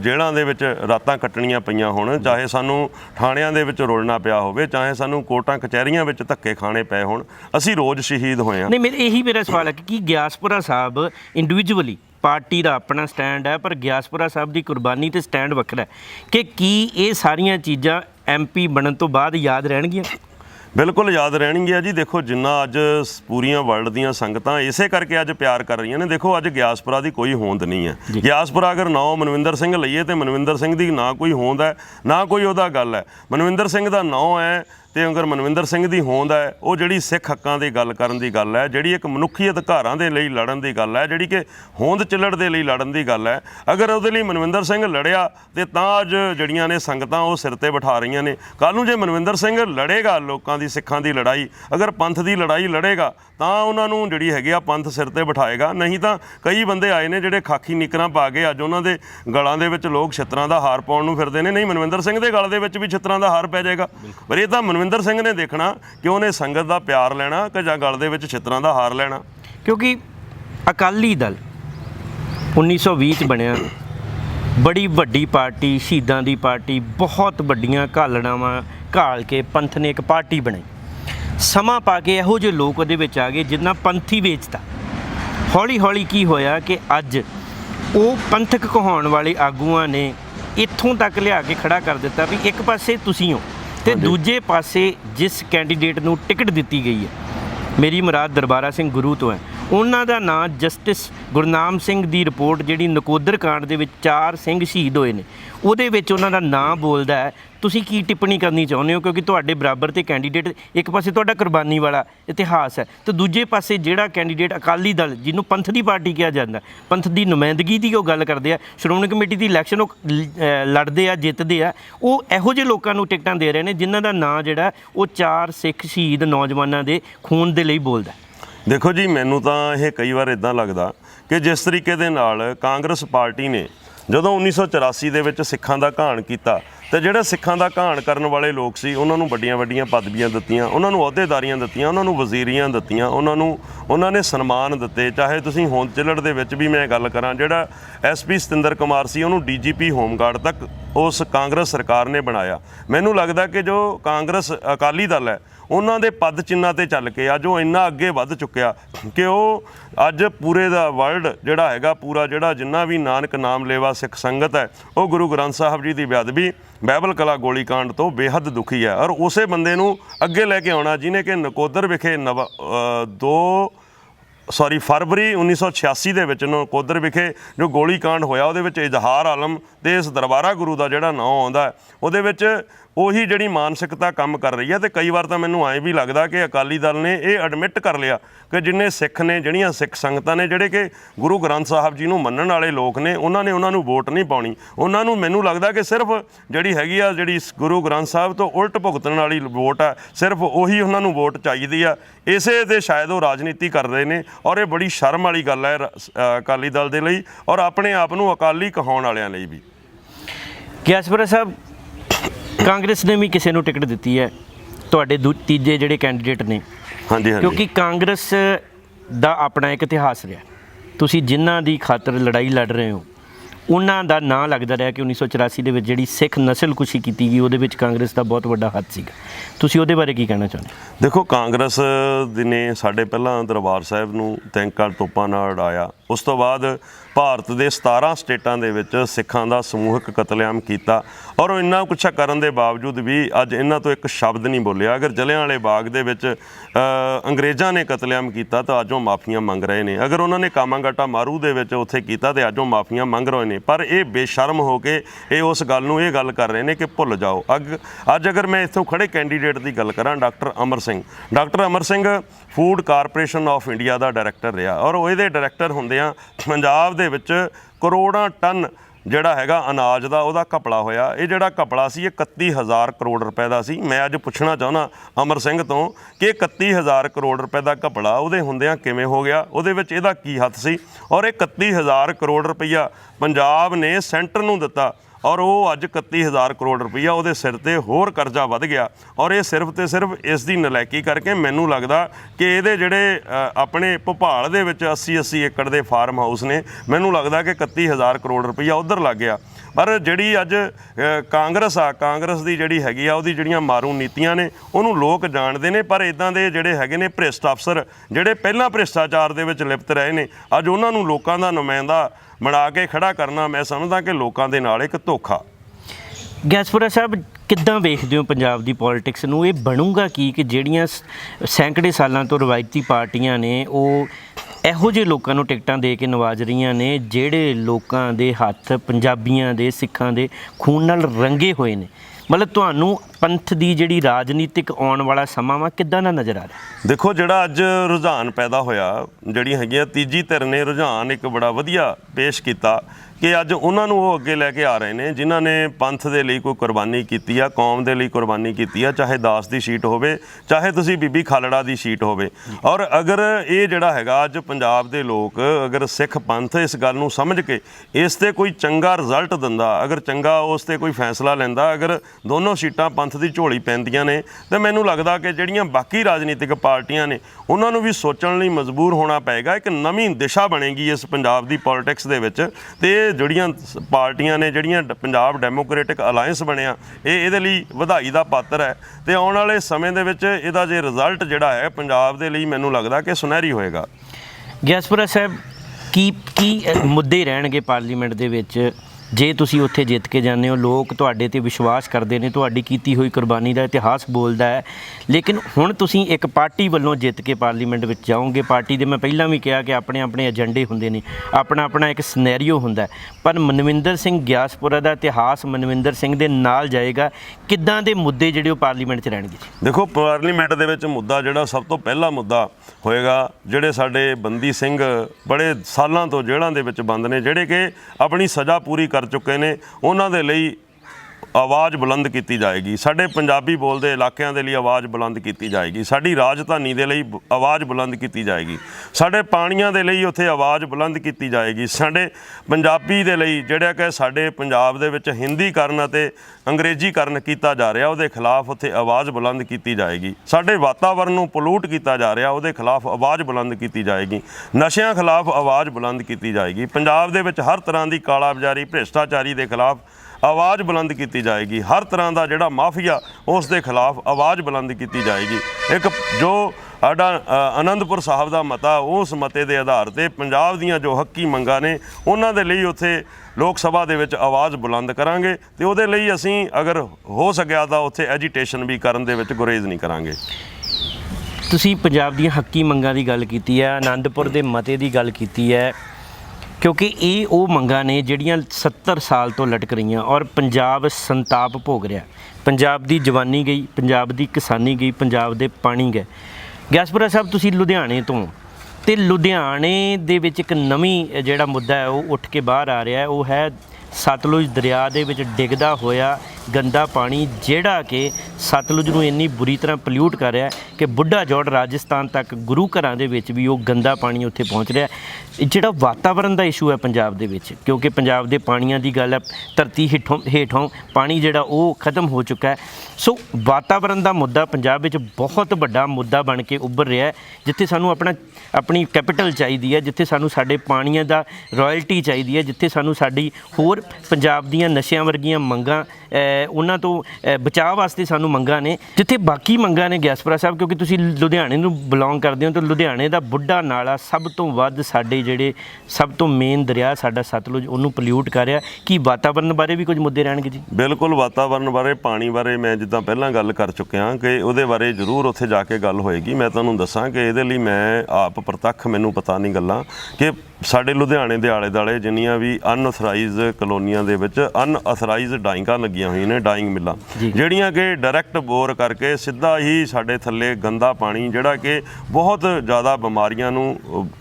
ਜੇਲ੍ਹਾਂ ਦੇ ਵਿੱਚ ਰਾਤਾਂ ਕੱਟਣੀਆਂ ਪਈਆਂ ਹੋਣ, ਚਾਹੇ ਸਾਨੂੰ ਥਾਣਿਆਂ ਦੇ ਵਿੱਚ ਰੁਲਣਾ ਪਿਆ ਹੋਵੇ, ਚਾਹੇ ਸਾਨੂੰ ਕੋਟਾਂ ਕਚਹਿਰੀਆਂ ਵਿੱਚ ਧੱਕੇ ਖਾਣੇ ਪਏ ਹੋਣ, ਅਸੀਂ ਰੋਜ਼ ਸ਼ਹੀਦ ਹੋਏ ਹਾਂ। ਨਹੀਂ, ਮੇਰੇ ਇਹੀ ਮੇਰਾ ਸਵਾਲ ਹੈ ਕਿ ਕੀ ਗਿਆਸਪੁਰਾ ਸਾਹਿਬ ਇੰਡੀਵਿਜੂਅਲੀ ਪਾਰਟੀ ਦਾ ਆਪਣਾ ਸਟੈਂਡ ਹੈ, ਪਰ ਗਿਆਸਪੁਰਾ ਸਾਹਿਬ ਦੀ ਕੁਰਬਾਨੀ ਤੇ ਸਟੈਂਡ ਵੱਖਰਾ ਹੈ। ਕਿ ਕੀ ਇਹ ਸਾਰੀਆਂ ਚੀਜ਼ਾਂ ਐਮਪੀ ਬਣਨ ਤੋਂ ਬਾਅਦ ਯਾਦ ਰਹਿਣਗੀਆਂ? ਬਿਲਕੁਲ ਯਾਦ ਰਹਿਣਗੀਆਂ ਜੀ। ਦੇਖੋ ਜਿੰਨਾ ਅੱਜ ਪੂਰੀਆਂ ਵਰਲਡ ਦੀਆਂ ਸੰਗਤਾਂ ਇਸੇ ਕਰਕੇ ਅੱਜ ਪਿਆਰ ਕਰ ਰਹੀਆਂ ਨੇ। ਦੇਖੋ ਅੱਜ ਗਿਆਸਪੁਰਾ ਦੀ ਕੋਈ ਹੋਂਦ ਨਹੀਂ ਹੈ। ਗਿਆਸਪੁਰਾ ਅਗਰ ਨਾਂ ਮਨਵਿੰਦਰ ਸਿੰਘ ਲਈਏ ਤੇ ਮਨਵਿੰਦਰ ਸਿੰਘ ਦੀ ਨਾ ਕੋਈ ਹੋਂਦ ਹੈ ਨਾ ਕੋਈ ਉਹਦਾ ਗੱਲ ਹੈ। ਮਨਵਿੰਦਰ ਸਿੰਘ ਦਾ ਨਾਂ ਹੈ ਤੇ ਅਗਰ ਮਨਵਿੰਦਰ ਸਿੰਘ ਦੀ ਹੋਂਦ ਹੈ, ਉਹ ਜਿਹੜੀ ਸਿੱਖ ਹੱਕਾਂ ਦੀ ਗੱਲ ਕਰਨ ਦੀ ਗੱਲ ਹੈ, ਜਿਹੜੀ ਇੱਕ ਮਨੁੱਖੀ ਅਧਿਕਾਰਾਂ ਦੇ ਲਈ ਲੜਨ ਦੀ ਗੱਲ ਹੈ, ਜਿਹੜੀ ਕਿ ਹੋਂਦ ਚਿੱਲੜ ਦੇ ਲਈ ਲੜਨ ਦੀ ਗੱਲ ਹੈ, ਅਗਰ ਉਹਦੇ ਲਈ ਮਨਵਿੰਦਰ ਸਿੰਘ ਲੜਿਆ, ਤੇ ਤਾਂ ਅੱਜ ਜਿਹੜੀਆਂ ਨੇ ਸੰਗਤਾਂ ਉਹ ਸਿਰ ਤੇ ਬਿਠਾ ਰਹੀਆਂ ਨੇ। ਕੱਲ ਨੂੰ ਜੇ ਮਨਵਿੰਦਰ ਸਿੰਘ ਲੜੇਗਾ ਲੋਕਾਂ ਦੀ, ਸਿੱਖਾਂ ਦੀ ਲੜਾਈ, ਅਗਰ ਪੰਥ ਦੀ ਲੜਾਈ ਲੜੇਗਾ, ਤਾਂ ਉਹਨਾਂ ਨੂੰ ਜਿਹੜੀ ਹੈਗੀ ਆ ਪੰਥ ਸਿਰ ਤੇ ਬਿਠਾਏਗਾ। ਨਹੀਂ ਤਾਂ ਕਈ ਬੰਦੇ ਆਏ ਨੇ ਜਿਹੜੇ ਖਾਕੀ ਨਿਕਰਾਂ ਪਾ ਕੇ ਅੱਜ ਉਹਨਾਂ ਦੇ ਗਲਾਂ ਦੇ ਵਿੱਚ ਲੋਕ ਛਿੱਤਰਾਂ ਦਾ ਹਾਰ ਪਾਉਣ ਨੂੰ ਫਿਰਦੇ ਨੇ। ਨਹੀਂ, ਮਨਵਿੰਦਰ ਸਿੰਘ ਦੇ ਗਲ ਦੇ ਵਿੱਚ ਵੀ ਛਿੱਤਰਾਂ ਦਾ ਹਾਰ ਪੈ ਜਾਏਗਾ। ਪਰ ਇਹ ਤਾਂ ਮਨਵਿੰਦਰ ਸਿੰਘ ਨੇ ਦੇਖਣਾ ਕਿ ਉਹਨੇ ਸੰਗਤ ਦਾ ਪਿਆਰ ਲੈਣਾ ਕਿ ਜਾਂ ਗਲ ਦੇ ਵਿੱਚ ਛਿੱਤਰਾਂ ਦਾ ਹਾਰ ਲੈਣਾ। ਕਿਉਂਕਿ ਅਕਾਲੀ ਦਲ 1920 ਚ ਬਣਿਆ। ਬੜੀ ਵੱਡੀ ਪਾਰਟੀ, ਸ਼ਹੀਦਾਂ ਦੀ ਪਾਰਟੀ, ਬਹੁਤ ਵੱਡੀਆਂ ਘਾਲਣਾਵਾਂ ਘਾਲ ਕੇ ਪੰਥ ਨੇ ਇੱਕ ਪਾਰਟੀ ਬਣਾਈ। ਸਮਾਂ ਪਾ ਕੇ ਇਹੋ ਜਿਹੇ ਲੋਕ ਉਹਦੇ ਵਿੱਚ ਆ ਗਏ ਜਿਨ੍ਹਾਂ ਪੰਥੀ ਵੇਚਤਾ। ਹੌਲੀ ਹੌਲੀ ਕੀ ਹੋਇਆ ਕਿ ਅੱਜ ਉਹ ਪੰਥਕ ਕਹਾਉਣ ਵਾਲੇ ਆਗੂਆਂ ਨੇ ਇੱਥੋਂ ਤੱਕ ਲਿਆ ਕੇ ਖੜਾ ਕਰ ਦਿੱਤਾ ਵੀ ਇੱਕ ਪਾਸੇ ਤੁਸੀਂ ਹੋ। ਤੇ ਦੂਜੇ ਪਾਸੇ ਜਿਸ ਕੈਂਡੀਡੇਟ ਨੂੰ ਟਿਕਟ ਦਿੱਤੀ ਗਈ ਹੈ ਮੇਰੀ ਮੁਰਾਦ ਦਰਬਾਰਾ ਸਿੰਘ ਗੁਰੂ ਤੋਂ ਹੈ। ਉਹਨਾਂ ਦਾ ਨਾਂ ਜਸਟਿਸ ਗੁਰਨਾਮ ਸਿੰਘ ਦੀ ਰਿਪੋਰਟ ਜਿਹੜੀ ਨਕੋਦਰ ਕਾਂਡ ਦੇ ਵਿੱਚ ਚਾਰ ਸਿੰਘ ਸ਼ਹੀਦ ਹੋਏ ਨੇ। ਉਹਦੇ ਵਿੱਚ ਉਹਨਾਂ ਦਾ ਨਾਂ ਬੋਲਦਾ ਹੈ। ਤੁਸੀਂ ਕੀ ਟਿੱਪਣੀ ਕਰਨੀ ਚਾਹੁੰਦੇ ਹੋ? ਕਿਉਂਕਿ ਤੁਹਾਡੇ ਬਰਾਬਰ ਤੇ ਕੈਂਡੀਡੇਟ ਇੱਕ ਪਾਸੇ ਤੁਹਾਡਾ ਕੁਰਬਾਨੀ ਵਾਲਾ ਇਤਿਹਾਸ ਹੈ। ਤੇ ਦੂਜੇ ਪਾਸੇ ਜਿਹੜਾ ਕੈਂਡੀਡੇਟ ਅਕਾਲੀ ਦਲ, ਜਿਹਨੂੰ ਪੰਥ ਦੀ ਪਾਰਟੀ ਕਿਹਾ ਜਾਂਦਾ ਪੰਥ ਦੀ ਨੁਮਾਇੰਦਗੀ ਦੀ ਉਹ ਗੱਲ ਕਰਦੇ ਆ। ਸ਼੍ਰੋਮਣੀ ਕਮੇਟੀ ਦੀ ਇਲੈਕਸ਼ਨ ਉਹ ਲ- ਲੜਦੇ ਆ, ਜਿੱਤਦੇ ਆ। ਉਹ ਇਹੋ ਜਿਹੇ ਲੋਕਾਂ ਨੂੰ ਟਿਕਟਾਂ ਦੇ ਰਹੇ ਨੇ, ਜਿਨ੍ਹਾਂ ਦਾ ਨਾਂ ਜਿਹੜਾ ਉਹ ਚਾਰ ਸਿੱਖ ਸ਼ਹੀਦ ਨੌਜਵਾਨਾਂ ਦੇ ਖੂਨ ਦੇ ਲਈ ਬੋਲਦਾ ਦੇਖੋ ਜੀ, ਮੈਨੂੰ ਤਾਂ ਇਹ ਕਈ ਵਾਰ ਇਦਾਂ ਲੱਗਦਾ ਕਿ ਜਿਸ ਤਰੀਕੇ ਦੇ ਨਾਲ ਕਾਂਗਰਸ ਪਾਰਟੀ ਨੇ ਜਦੋਂ 1984 ਦੇ ਵਿੱਚ ਸਿੱਖਾਂ ਦਾ ਘਾਣ ਕੀਤਾ ਤੇ ਜਿਹੜੇ ਸਿੱਖਾਂ ਦਾ ਘਾਣ ਕਰਨ ਵਾਲੇ ਲੋਕ ਸੀ, ਉਹਨਾਂ ਨੂੰ ਵੱਡੀਆਂ ਵੱਡੀਆਂ ਪਦਵੀਆਂ ਦਿੱਤੀਆਂ, ਉਹਨਾਂ ਨੂੰ ਅਹੁਦੇਦਾਰੀਆਂ ਦਿੱਤੀਆਂ, ਉਹਨਾਂ ਨੂੰ ਵਜ਼ੀਰੀਆਂ ਦਿੱਤੀਆਂ, ਉਹਨਾਂ ਨੂੰ ਉਹਨਾਂ ਨੇ ਸਨਮਾਨ ਦਿੱਤੇ। ਚਾਹੇ ਤੁਸੀਂ ਹੋਂਦ ਚਿੱਲੜ ਦੇ ਵਿੱਚ ਵੀ ਮੈਂ ਗੱਲ ਕਰਾਂ, ਜਿਹੜਾ ਐਸਪੀ ਸਤਿੰਦਰ ਕੁਮਾਰ ਸੀ, ਉਹਨੂੰ ਡੀਜੀਪੀ ਹੋਮਗਾਰਡ ਤੱਕ ਉਸ ਕਾਂਗਰਸ ਸਰਕਾਰ ਨੇ ਬਣਾਇਆ। ਮੈਨੂੰ ਲੱਗਦਾ ਕਿ ਜੋ ਕਾਂਗਰਸ ਅਕਾਲੀ ਦਲ ਹੈ, ਉਹਨਾਂ ਦੇ ਪਦ ਚਿੰਨਾਂ ਤੇ ਚੱਲ ਕੇ ਅੱਜ ਉਹ ਇੰਨਾ ਅੱਗੇ ਵੱਧ ਚੁੱਕਿਆ ਕਿ ਉਹ ਅੱਜ ਪੂਰੇ ਦਾ ਵਰਲਡ ਜਿਹੜਾ ਹੈਗਾ, ਪੂਰਾ ਜਿਹੜਾ ਜਿੰਨਾ ਵੀ ਨਾਨਕ ਨਾਮ ਲੇਵਾ ਸਿੱਖ ਸੰਗਤ ਹੈ, ਉਹ ਗੁਰੂ ਗ੍ਰੰਥ ਸਾਹਿਬ ਜੀ ਦੀ ਬੇਅਦਬੀ ਬਹਿਬਲ ਕਲਾ ਗੋਲੀकांड ਤੋਂ ਬੇਹੱਦ ਦੁਖੀ ਹੈ। ਔਰ ਉਸੇ ਬੰਦੇ ਨੂੰ ਅੱਗੇ ਲੈ ਕੇ ਆਉਣਾ ਜਿਨੇ ਕਿ ਨਕੋਦਰ ਵਿਖੇ ਦੋ, ਸੌਰੀ, ਫਰਵਰੀ 1986 ਦੇ ਵਿੱਚ ਨਕੋਦਰ ਵਿਖੇ ਜੋ ਗੋਲੀकांड ਹੋਇਆ, ਉਹਦੇ ਵਿੱਚ ਇਜ਼ਹਾਰ ਆਲਮ ਤੇ ਇਸ ਦਰਬਾਰਾ ਗੁਰੂ ਦਾ ਜਿਹੜਾ ਨਾਂ ਆਉਂਦਾ ਉਹਦੇ ਵਿੱਚ ਉਹੀ ਜਿਹੜੀ ਮਾਨਸਿਕਤਾ ਕੰਮ ਕਰ ਰਹੀ ਹੈ ਤੇ ਕਈ ਵਾਰ ਤਾਂ ਮੈਨੂੰ ਐਂ ਵੀ ਲੱਗਦਾ ਕਿ ਅਕਾਲੀ ਦਲ ਨੇ ਇਹ ਐਡਮਿਟ ਕਰ ਲਿਆ ਕਿ ਜਿੰਨੇ ਸਿੱਖ ਨੇ, ਜਿਹੜੀਆਂ ਸਿੱਖ ਸੰਗਤਾਂ ਨੇ, ਜਿਹੜੇ ਕਿ ਗੁਰੂ ਗ੍ਰੰਥ ਸਾਹਿਬ ਜੀ ਨੂੰ ਮੰਨਣ ਵਾਲੇ ਲੋਕ ਨੇ, ਉਹਨਾਂ ਨੇ ਉਹਨਾਂ ਨੂੰ ਵੋਟ ਨਹੀਂ ਪਾਉਣੀ। ਉਹਨਾਂ ਨੂੰ ਮੈਨੂੰ ਲੱਗਦਾ ਕਿ ਸਿਰਫ ਜਿਹੜੀ ਹੈਗੀ ਆ, ਜਿਹੜੀ ਗੁਰੂ ਗ੍ਰੰਥ ਸਾਹਿਬ ਤੋਂ ਉਲਟ ਭੁਗਤਣ ਵਾਲੀ ਵੋਟ ਆ, ਸਿਰਫ ਉਹੀ ਉਹਨਾਂ ਨੂੰ ਵੋਟ ਚਾਹੀਦੀ ਆ। ਇਸੇ ਤੇ ਸ਼ਾਇਦ ਉਹ ਰਾਜਨੀਤੀ ਕਰ ਰਹੇ ਨੇ ਔਰ ਇਹ ਬੜੀ ਸ਼ਰਮ ਵਾਲੀ ਗੱਲ ਹੈ ਰ- ਅਕਾਲੀ ਦਲ ਦੇ ਲਈ ਔਰ ਆਪਣੇ ਆਪ ਨੂੰ ਅਕਾਲੀ ਕਹਾਉਣ ਵਾਲਿਆਂ ਲਈ ਵੀ। ਗਿਆਸਪੁਰਾ ਸਾਹਿਬ ਕਾਂਗਰਸ ਨੇ ਵੀ ਕਿਸੇ ਨੂੰ ਟਿਕਟ ਦਿੱਤੀ ਹੈ। ਤੁਹਾਡੇ ਦੂ- ਤੀਜੇ ਜਿਹੜੇ ਕੈਂਡੀਡੇਟ ਨੇ। ਹਾਂਜੀ ਹਾਂਜੀ। ਕਿਉਂਕਿ ਕਾਂਗਰਸ ਦਾ ਆਪਣਾ ਇੱਕ ਇਤਿਹਾਸ ਰਿਹਾ। ਤੁਸੀਂ ਜਿਨ੍ਹਾਂ ਦੀ ਖਾਤਰ ਲੜਾਈ ਲੜ ਰਹੇ ਹੋ ਉਹਨਾਂ ਦਾ ਨਾਂ ਲੱਗਦਾ ਰਿਹਾ ਕਿ 1984 ਦੇ ਵਿੱਚ ਜਿਹੜੀ ਸਿੱਖ ਨਸਲਕੁਸ਼ੀ ਕੀਤੀ ਗਈ ਉਹਦੇ ਵਿੱਚ ਕਾਂਗਰਸ ਦਾ ਬਹੁਤ ਵੱਡਾ ਹੱਥ ਸੀਗਾ। ਤੁਸੀਂ ਉਹਦੇ ਬਾਰੇ ਕੀ ਕਹਿਣਾ ਚਾਹੁੰਦੇ ਹੋ? ਦੇਖੋ ਕਾਂਗਰਸ ਦੇ ਨੇ ਸਾਡੇ ਪਹਿਲਾਂ ਦਰਬਾਰ ਸਾਹਿਬ ਨੂੰ ਟੈਂਕਾਂ ਤੋਪਾਂ ਨਾਲ ਉਡਾਇਆ ਉਸ ਤੋਂ ਬਾਅਦ ਭਾਰਤ ਦੇ 17 ਸਟੇਟਾਂ ਦੇ ਵਿੱਚ ਸਿੱਖਾਂ ਦਾ ਸਮੂਹਿਕ ਕਤਲੇਆਮ ਕੀਤਾ। ਔਰ ਉਹ ਇੰਨਾ ਕੁਛ ਕਰਨ ਦੇ ਬਾਵਜੂਦ ਵੀ ਅੱਜ ਇਹਨਾਂ ਤੋਂ ਇੱਕ ਸ਼ਬਦ ਨਹੀਂ ਬੋਲਿਆ। ਅਗਰ ਜਲਿਆਂਵਾਲੇ ਬਾਗ ਦੇ ਵਿੱਚ ਅੰਗਰੇਜ਼ਾਂ ਨੇ ਕਤਲੇਆਮ ਕੀਤਾ ਤਾਂ ਅੱਜ ਉਹ ਮਾਫੀਆਂ ਮੰਗ ਰਹੇ ਨੇ। ਅਗਰ ਉਹਨਾਂ ਨੇ ਕਾਮਾਂਗਾਟਾ ਮਾਰੂ ਦੇ ਵਿੱਚ ਉੱਥੇ ਕੀਤਾ ਤੇ ਅੱਜ ਉਹ ਮਾਫੀਆਂ ਮੰਗ ਰਹੇ ਨੇ। ਪਰ ਇਹ ਬੇਸ਼ਰਮ ਹੋ ਕੇ ਇਹ ਉਸ ਗੱਲ ਨੂੰ ਇਹ ਗੱਲ ਕਰ ਰਹੇ ਨੇ ਕਿ ਭੁੱਲ ਜਾਓ। ਅਗ, ਅੱਜ ਅਗਰ ਮੈਂ ਇੱਥੋਂ ਖੜੇ ਕੈਂਡੀਡੇਟ ਦੀ ਗੱਲ ਕਰਾਂ, doctor Amar Singh. Doctor Amar Singh food corporation of India the director ਰਿਹਾ ਔਰ ਉਹ ਇਹਦੇ ਡਾਇਰੈਕਟਰ ਹੁੰਦਿਆਂ ਪੰਜਾਬ ਦੇ ਵਿੱਚ ਕਰੋੜਾਂ ਟਨ ਜਿਹੜਾ ਹੈਗਾ ਅਨਾਜ ਦਾ, ਉਹਦਾ ਕਪੜਾ ਹੋਇਆ। ਇਹ ਜਿਹੜਾ ਕਪੜਾ ਸੀ, ਇਹ 31000 ਕਰੋੜ ਰੁਪਏ ਦਾ ਸੀ। ਮੈਂ ਅੱਜ ਪੁੱਛਣਾ ਚਾਹੁੰਦਾ ਅਮਰ ਸਿੰਘ ਤੋਂ ਕਿ ਇਹ 31000 ਕਰੋੜ ਰੁਪਏ ਦਾ ਕਪੜਾ ਉਹਦੇ ਹੁੰਦਿਆਂ ਕਿਵੇਂ ਹੋ ਗਿਆ? ਉਹਦੇ ਵਿੱਚ ਇਹਦਾ ਕੀ ਹੱਥ ਸੀ? ਔਰ ਇਹ 31000 ਕਰੋੜ ਰੁਪਈਆ ਪੰਜਾਬ ਨੇ ਸੈਂਟਰ ਨੂੰ ਦਿੱਤਾ। ਔਰ ਉਹ ਅੱਜ 31000 ਕਰੋੜ ਰੁਪਈਆ ਉਹਦੇ ਸਿਰ ਤੇ ਹੋਰ ਕਰਜ਼ਾ ਵੱਧ ਗਿਆ। ਔਰ ਇਹ ਸਿਰਫ ਤੇ ਸਿਰਫ ਇਸ ਦੀ ਨਲਾਇਕੀ ਕਰਕੇ ਮੈਨੂੰ ਲੱਗਦਾ ਕਿ ਇਹਦੇ ਜਿਹੜੇ ਆਪਣੇ ਭੋਪਾਲ ਦੇ ਵਿੱਚ 80 80 ਏਕੜ ਦੇ ਫਾਰਮ ਹਾਊਸ ਨੇ, ਮੈਨੂੰ ਲੱਗਦਾ ਕਿ 31000 ਕਰੋੜ ਰੁਪਈਆ ਉਧਰ ਲੱਗ ਗਿਆ। ਪਰ ਜਿਹੜੀ ਅੱਜ ਕਾਂਗਰਸ ਆ, ਕਾਂਗਰਸ ਦੀ ਜਿਹੜੀ ਹੈਗੀ ਆ, ਉਹਦੀ ਜਿਹੜੀਆਂ ਮਾਰੂ ਨੀਤੀਆਂ ਨੇ, ਉਹਨੂੰ ਲੋਕ ਜਾਣਦੇ ਨੇ, ਪਰ ਇਦਾਂ ਦੇ ਜਿਹੜੇ ਹੈਗੇ ਨੇ ਭ੍ਰਿਸ਼ਟ ਅਫਸਰ, ਜਿਹੜੇ ਪਹਿਲਾਂ ਭ੍ਰਿਸ਼ਟਾਚਾਰ ਦੇ ਵਿੱਚ ਲਿਪਤ ਰਹੇ ਨੇ, ਅੱਜ ਉਹਨਾਂ ਨੂੰ ਲੋਕਾਂ ਦਾ ਨੁਮਾਇੰਦਾ ਬਣਾ ਕੇ ਖੜਾ ਕਰਨਾ, ਮੈਂ ਸਮਝਦਾ ਕਿ ਲੋਕਾਂ ਦੇ ਨਾਲ ਇੱਕ ਧੋਖਾ। ਗਿਆਸਪੁਰਾ ਸਾਹਿਬ, ਕਿੱਦਾਂ ਵੇਖਦੇ ਹੋ ਪੰਜਾਬ ਦੀ ਪੋਲਿਟਿਕਸ ਨੂੰ? ਇਹ ਬਣੂਗਾ ਕੀ ਕਿ ਜਿਹੜੀਆਂ ਸ- ਸੈਂਕੜੇ ਸਾਲਾਂ ਤੋਂ ਰਵਾਇਤੀ ਪਾਰਟੀਆਂ ਨੇ, ਉਹ ਇਹੋ ਜਿਹੇ ਲੋਕਾਂ ਨੂੰ ਟਿਕਟਾਂ ਦੇ ਕੇ ਨਵਾਜ ਰਹੀਆਂ ਨੇ, ਜਿਹੜੇ ਲੋਕਾਂ ਦੇ ਹੱਥ ਪੰਜਾਬੀਆਂ ਦੇ, ਸਿੱਖਾਂ ਦੇ ਖੂਨ ਨਾਲ ਰੰਗੇ ਹੋਏ ਨੇ। ਮਤਲਬ ਤੁਹਾਨੂੰ ਪੰਥ ਦੀ ਜਿਹੜੀ ਰਾਜਨੀਤਿਕ ਆਉਣ ਵਾਲਾ ਸਮਾਂ ਵਾ, ਕਿੱਦਾਂ ਦਾ ਨਜ਼ਰ ਆ ਰਿਹਾ? ਦੇਖੋ, ਜਿਹੜਾ ਅੱਜ ਰੁਝਾਨ ਪੈਦਾ ਹੋਇਆ ਜਿਹੜੀ ਹੈਗੀਆਂ ਤੀਜੀ ਧਿਰ ਨੇ ਰੁਝਾਨ ਇੱਕ ਬੜਾ ਵਧੀਆ ਪੇਸ਼ ਕੀਤਾ ਕਿ ਅੱਜ ਉਹਨਾਂ ਨੂੰ ਉਹ ਅੱਗੇ ਲੈ ਕੇ ਆ ਰਹੇ ਨੇ, ਜਿਨ੍ਹਾਂ ਨੇ ਪੰਥ ਦੇ ਲਈ ਕੋਈ ਕੁਰਬਾਨੀ ਕੀਤੀ ਆ, ਕੌਮ ਦੇ ਲਈ ਕੁਰਬਾਨੀ ਕੀਤੀ ਆ, ਚਾਹੇ ਦਾਸ ਦੀ ਸੀਟ ਹੋਵੇ, ਚਾਹੇ ਤੁਸੀਂ ਬੀਬੀ ਖਾਲੜਾ ਦੀ ਸੀਟ ਹੋਵੇ। ਔਰ ਅਗਰ ਇਹ ਜਿਹੜਾ ਹੈਗਾ, ਅੱਜ ਪੰਜਾਬ ਦੇ ਲੋਕ ਅਗਰ ਸਿੱਖ ਪੰਥ ਇਸ ਗੱਲ ਨੂੰ ਸਮਝ ਕੇ ਇਸ ਤੇ ਕੋਈ ਚੰਗਾ ਰਿਜ਼ਲਟ ਦਿੰਦਾ, ਅਗਰ ਚੰਗਾ ਉਸ ਤੇ ਕੋਈ ਫੈਸਲਾ ਲੈਂਦਾ, ਅਗਰ ਦੋਨੋਂ ਸੀਟਾਂ ਪੰਥ ਦੀ ਝੋਲੀ ਪੈਂਦੀਆਂ ਨੇ ਤੇ ਮੈਨੂੰ ਲੱਗਦਾ ਕਿ ਜਿਹੜੀਆਂ ਬਾਕੀ ਰਾਜਨੀਤਿਕ ਪਾਰਟੀਆਂ ਨੇ, ਉਹਨਾਂ ਨੂੰ ਵੀ ਸੋਚਣ ਲਈ ਮਜਬੂਰ ਹੋਣਾ ਪਏਗਾ, ਇੱਕ ਨਵੀਂ ਦਿਸ਼ਾ ਬਣੇਗੀ ਇਸ ਪੰਜਾਬ ਦੀ ਪੋਲਿਟਿਕਸ ਦੇ ਵਿੱਚ। ਤੇ ਇਹ ਜਿਹੜੀਆਂ ਪਾਰਟੀਆਂ ਨੇ, ਜਿਹੜੀਆਂ ਡ- ਪੰਜਾਬ ਡੈਮੋਕ੍ਰੈਟਿਕ ਅਲਾਈਅੰਸ ਬਣਿਆ, ਇਹ ਇਹਦੇ ਲਈ ਵਧਾਈ ਦਾ ਪਾਤਰ ਹੈ। ਤੇ ਆਉਣ ਵਾਲੇ ਸਮੇਂ ਦੇ ਵਿੱਚ ਇਹਦਾ ਜੇ ਰਿਜ਼ਲਟ ਜਿਹੜਾ ਹੈ, ਪੰਜਾਬ ਦੇ ਲਈ ਮੈਨੂੰ ਲੱਗਦਾ ਕਿ ਸੁਨਹਿਰੀ ਹੋਏਗਾ। ਗਿਆਸਪੁਰਾ ਸਾਹਿਬ, ਕੀ ਕੀ ਮੁੱਦੇ ਰਹਿਣਗੇ ਪਾਰਲੀਮੈਂਟ ਦੇ ਵਿੱਚ? ਜੇ ਤੁਸੀਂ ਉੱਥੇ ਜਿੱਤ ਕੇ ਜਾਂਦੇ ਹੋ, ਲੋਕ ਤੁਹਾਡੇ ਤੇ ਵਿਸ਼ਵਾਸ ਕਰਦੇ ਨੇ, ਤੁਹਾਡੀ ਕੀਤੀ ਹੋਈ ਕੁਰਬਾਨੀ ਦਾ ਇਤਿਹਾਸ ਬੋਲਦਾ ਹੈ। ਲੇਕਿਨ ਹੁਣ ਤੁਸੀਂ ਇੱਕ ਪਾਰਟੀ ਵੱਲੋਂ ਜਿੱਤ ਕੇ ਪਾਰਲੀਮੈਂਟ ਵਿੱਚ ਜਾਓਗੇ, ਪਾਰਟੀ ਦੇ ਮੈਂ ਪਹਿਲਾਂ ਵੀ ਕਿਹਾ ਕਿ ਆਪਣੇ ਆਪਣੇ ਏਜੰਡੇ ਹੁੰਦੇ ਨੇ, ਆਪਣਾ ਆਪਣਾ ਇੱਕ ਸਿਨੈਰੀਓ ਹੁੰਦਾ ਪਰ ਮਨਵਿੰਦਰ ਸਿੰਘ ਗਿਆਸਪੁਰਾ ਦਾ ਇਤਿਹਾਸ ਮਨਵਿੰਦਰ ਸਿੰਘ ਦੇ ਨਾਲ ਜਾਏਗਾ, ਕਿੱਦਾਂ ਦੇ ਮੁੱਦੇ ਜਿਹੜੇ ਉਹ ਪਾਰਲੀਮੈਂਟ 'ਚ ਰਹਿਣਗੇ ਦੇਖੋ, ਪਾਰਲੀਮੈਂਟ ਦੇ ਵਿੱਚ ਮੁੱਦਾ ਜਿਹੜਾ ਸਭ ਤੋਂ ਪਹਿਲਾ ਮੁੱਦਾ ਹੋਏਗਾ, ਜਿਹੜੇ ਸਾਡੇ ਬੰਦੀ ਸਿੰਘ ਬੜੇ ਸਾਲਾਂ ਤੋਂ ਜੇਲ੍ਹਾਂ ਦੇ ਵਿੱਚ ਬੰਦ ਨੇ, ਜਿਹੜੇ ਕਿ ਆਪਣੀ ਸਜ਼ਾ ਪੂਰੀ ਕਰ ਚੁੱਕੇ ਨੇ। ਉਹਨਾਂ ਦੇ ਲਈ ਆਵਾਜ਼ ਬੁਲੰਦ ਕੀਤੀ ਜਾਏਗੀ। ਸਾਡੇ ਪੰਜਾਬੀ ਬੋਲਦੇ ਇਲਾਕਿਆਂ ਦੇ ਲਈ ਆਵਾਜ਼ ਬੁਲੰਦ ਕੀਤੀ ਜਾਏਗੀ। ਸਾਡੀ ਰਾਜਧਾਨੀ ਦੇ ਲਈ ਬ- ਆਵਾਜ਼ ਬੁਲੰਦ ਕੀਤੀ ਜਾਏਗੀ। ਸਾਡੇ ਪਾਣੀਆਂ ਦੇ ਲਈ ਉੱਥੇ ਆਵਾਜ਼ ਬੁਲੰਦ ਕੀਤੀ ਜਾਏਗੀ। ਸਾਡੇ ਪੰਜਾਬੀ ਦੇ ਲਈ ਜਿਹੜਾ ਕਿ ਸਾਡੇ ਪੰਜਾਬ ਦੇ ਵਿੱਚ ਹਿੰਦੀਕਰਨ ਅਤੇ ਅੰਗਰੇਜ਼ੀਕਰਨ ਕੀਤਾ ਜਾ ਰਿਹਾ, ਉਹਦੇ ਖਿਲਾਫ ਉੱਥੇ ਆਵਾਜ਼ ਬੁਲੰਦ ਕੀਤੀ ਜਾਏਗੀ। ਸਾਡੇ ਵਾਤਾਵਰਣ ਨੂੰ ਪੋਲੂਟ ਕੀਤਾ ਜਾ ਰਿਹਾ, ਉਹਦੇ ਖਿਲਾਫ ਆਵਾਜ਼ ਬੁਲੰਦ ਕੀਤੀ ਜਾਏਗੀ। ਨਸ਼ਿਆਂ ਖਿਲਾਫ ਆਵਾਜ਼ ਬੁਲੰਦ ਕੀਤੀ ਜਾਏਗੀ। ਪੰਜਾਬ ਦੇ ਵਿੱਚ ਹਰ ਤਰ੍ਹਾਂ ਦੀ ਕਾਲਾ ਬਾਜ਼ਾਰੀ, ਭ੍ਰਿਸ਼ਟਾਚਾਰੀ ਦੇ ਖਿਲਾਫ ਆਵਾਜ਼ ਬੁਲੰਦ ਕੀਤੀ ਜਾਏਗੀ। ਹਰ ਤਰ੍ਹਾਂ ਦਾ ਜਿਹੜਾ ਮਾਫੀਆ ਉਸ ਦੇ ਖਿਲਾਫ ਆਵਾਜ਼ ਬੁਲੰਦ ਕੀਤੀ ਜਾਏਗੀ। ਇੱਕ ਜੋ ਸਾਡਾ ਅ, ਆਨੰਦਪੁਰ ਸਾਹਿਬ ਦਾ ਮਤਾ ਉਸ ਮਤੇ ਦੇ ਆਧਾਰ ਤੇ ਪੰਜਾਬ ਦੀਆਂ ਜੋ ਹੱਕੀ ਮੰਗਾਂ ਨੇ ਉਹਨਾਂ ਦੇ ਲਈ ਉੱਥੇ ਲੋਕ ਸਭਾ ਦੇ ਵਿੱਚ ਆਵਾਜ਼ ਬੁਲੰਦ ਕਰਾਂਗੇ ਤੇ ਉਹਦੇ ਲਈ ਅਸੀਂ ਅਗਰ ਹੋ ਸਕਿਆ ਤਾਂ ਉੱਥੇ ਐਜੀਟੇਸ਼ਨ ਵੀ ਕਰਨ ਦੇ ਵਿੱਚ ਗੁਰੇਜ਼ ਨਹੀਂ ਕਰਾਂਗੇ। ਤੁਸੀਂ ਪੰਜਾਬ ਦੀਆਂ ਹੱਕੀ ਮੰਗਾਂ ਦੀ ਗੱਲ ਕੀਤੀ ਹੈ ਆਨੰਦਪੁਰ ਦੇ ਮਤੇ ਦੀ ਗੱਲ ਕੀਤੀ ਹੈ ਕਿਉਂਕਿ ਇਹ ਉਹ ਮੰਗਾਂ ਨੇ ਜਿਹੜੀਆਂ 70 ਸਾਲ ਤੋਂ ਲਟਕ ਰਹੀਆਂ ਔਰ ਪੰਜਾਬ ਸੰਤਾਪ ਭੋਗ ਰਿਹਾ। ਪੰਜਾਬ ਦੀ ਜਵਾਨੀ ਗਈ, ਪੰਜਾਬ ਦੀ ਕਿਸਾਨੀ ਗਈ, ਪੰਜਾਬ ਦੇ ਪਾਣੀ ਗਏ। ਗਿਆਸਪੁਰਾ ਸਾਹਿਬ, ਤੁਸੀਂ ਲੁਧਿਆਣੇ ਤੋਂ ਤੇ ਲੁਧਿਆਣੇ ਦੇ ਵਿੱਚ ਇੱਕ ਨਵੀਂ ਜਿਹੜਾ ਮੁੱਦਾ ਹੈ, ਉਹ ਉੱਠ ਕੇ ਬਾਹਰ ਆ ਰਿਹਾ ਹੈ। ਉਹ ਹੈ ਸਤਲੁਜ ਦਰਿਆ ਦੇ ਵਿੱਚ ਡਿੱਗਦਾ ਹੋਇਆ ਗੰਦਾ ਪਾਣੀ ਜਿਹੜਾ ਕਿ ਸਤਲੁਜ ਨੂੰ ਇੰਨੀ ਬੁਰੀ ਤਰ੍ਹਾਂ ਪੋਲਿਊਟ ਕਰ ਰਿਹਾ ਕਿ ਬੁੱਢਾ ਜੋੜ ਰਾਜਸਥਾਨ ਤੱਕ ਗੁਰੂ ਘਰਾਂ ਦੇ ਵਿੱਚ ਵੀ ਉਹ ਗੰਦਾ ਪਾਣੀ ਉੱਥੇ ਪਹੁੰਚ ਰਿਹਾ ਜਿਹੜਾ ਵਾਤਾਵਰਣ ਦਾ ਇਸ਼ੂ ਹੈ ਪੰਜਾਬ ਦੇ ਵਿੱਚ, ਕਿਉਂਕਿ ਪੰਜਾਬ ਦੇ ਪਾਣੀਆਂ ਦੀ ਗੱਲ ਹੈ, ਧਰਤੀ ਹੇਠੋਂ ਹੇਠੋਂ ਪਾਣੀ ਜਿਹੜਾ ਉਹ ਖਤਮ ਹੋ ਚੁੱਕਾ ਹੈ। ਸੋ ਵਾਤਾਵਰਣ ਦਾ ਮੁੱਦਾ ਪੰਜਾਬ ਵਿੱਚ ਬਹੁਤ ਵੱਡਾ ਮੁੱਦਾ ਬਣ ਕੇ ਉੱਭਰ ਰਿਹਾ ਹੈ, ਜਿੱਥੇ ਸਾਨੂੰ ਆਪਣਾ ਆਪਣੀ ਕੈਪੀਟਲ ਚਾਹੀਦੀ ਹੈ, ਜਿੱਥੇ ਸਾਨੂੰ ਸਾਡੇ ਪਾਣੀਆਂ ਦਾ ਰਾਇਲਟੀ ਚਾਹੀਦੀ ਹੈ, ਜਿੱਥੇ ਸਾਨੂੰ ਸਾਡੀ ਹੋਰ ਪੰਜਾਬ ਦੀਆਂ ਨਸ਼ਿਆਂ ਵਰਗੀਆਂ ਮੰਗਾਂ ਉਹਨਾਂ ਤੋਂ ਬਚਾਅ ਵਾਸਤੇ ਸਾਨੂੰ ਮੰਗਾਂ ਨੇ, ਜਿੱਥੇ ਬਾਕੀ ਮੰਗਾਂ ਨੇ ਗਿਆਸਪੁਰਾ ਸਾਹਿਬ, ਕਿਉਂਕਿ ਤੁਸੀਂ ਲੁਧਿਆਣੇ ਨੂੰ ਬਿਲੋਂਗ ਕਰਦੇ ਹੋ, ਤਾਂ ਲੁਧਿਆਣੇ ਦਾ ਬੁੱਢਾ ਨਾਲਾ ਸਭ ਤੋਂ ਵੱਧ ਸਾਡੇ ਜਿਹੜੇ ਸਭ ਤੋਂ ਮੇਨ ਦਰਿਆ ਸਾਡਾ ਸਤਲੁਜ, ਉਹਨੂੰ ਪੋਲਿਊਟ ਕਰ ਰਿਹਾ। ਕੀ ਵਾਤਾਵਰਣ ਬਾਰੇ ਵੀ ਕੁਝ ਮੁੱਦੇ ਰਹਿਣਗੇ ਜੀ? ਬਿਲਕੁਲ ਵਾਤਾਵਰਣ ਬਾਰੇ, ਪਾਣੀ ਬਾਰੇ ਮੈਂ ਜਿੱਦਾਂ ਪਹਿਲਾਂ ਗੱਲ ਕਰ ਚੁੱਕਿਆ ਕਿ ਉਹਦੇ ਬਾਰੇ ਜ਼ਰੂਰ ਉੱਥੇ ਜਾ ਕੇ ਗੱਲ ਹੋਏਗੀ। ਮੈਂ ਤੁਹਾਨੂੰ ਦੱਸਾਂ ਕਿ ਇਹਦੇ ਲਈ ਮੈਂ ਆਪ ਪ੍ਰਤੱਖ, ਮੈਨੂੰ ਪਤਾ ਨਹੀਂ ਗੱਲਾਂ, ਕਿ ਸਾਡੇ ਲੁਧਿਆਣੇ ਦੇ ਆਲੇ ਦਾਲੇ ਜਿੰਨੀਆਂ ਵੀ ਅਨਅਥਰਾਈਜ਼ ਕਲੋਨੀਆਂ ਦੇ ਵਿੱਚ ਅਨਅਥਰਾਈਜ਼ ਡਾਈਂਗਾਂ ਲੱਗੀਆਂ ਹੋਈਆਂ ਨੇ ਡਾਈਂਗ ਮਿੱਲਾਂ। ਜਿਹੜੀਆਂ ਕਿ ਡਾਇਰੈਕਟ ਬੋਰ ਕਰਕੇ ਸਿੱਧਾ ਹੀ ਸਾਡੇ ਥੱਲੇ ਗੰਦਾ ਪਾਣੀ ਜਿਹੜਾ ਕਿ ਬਹੁਤ ਜ਼ਿਆਦਾ ਬਿਮਾਰੀਆਂ ਨੂੰ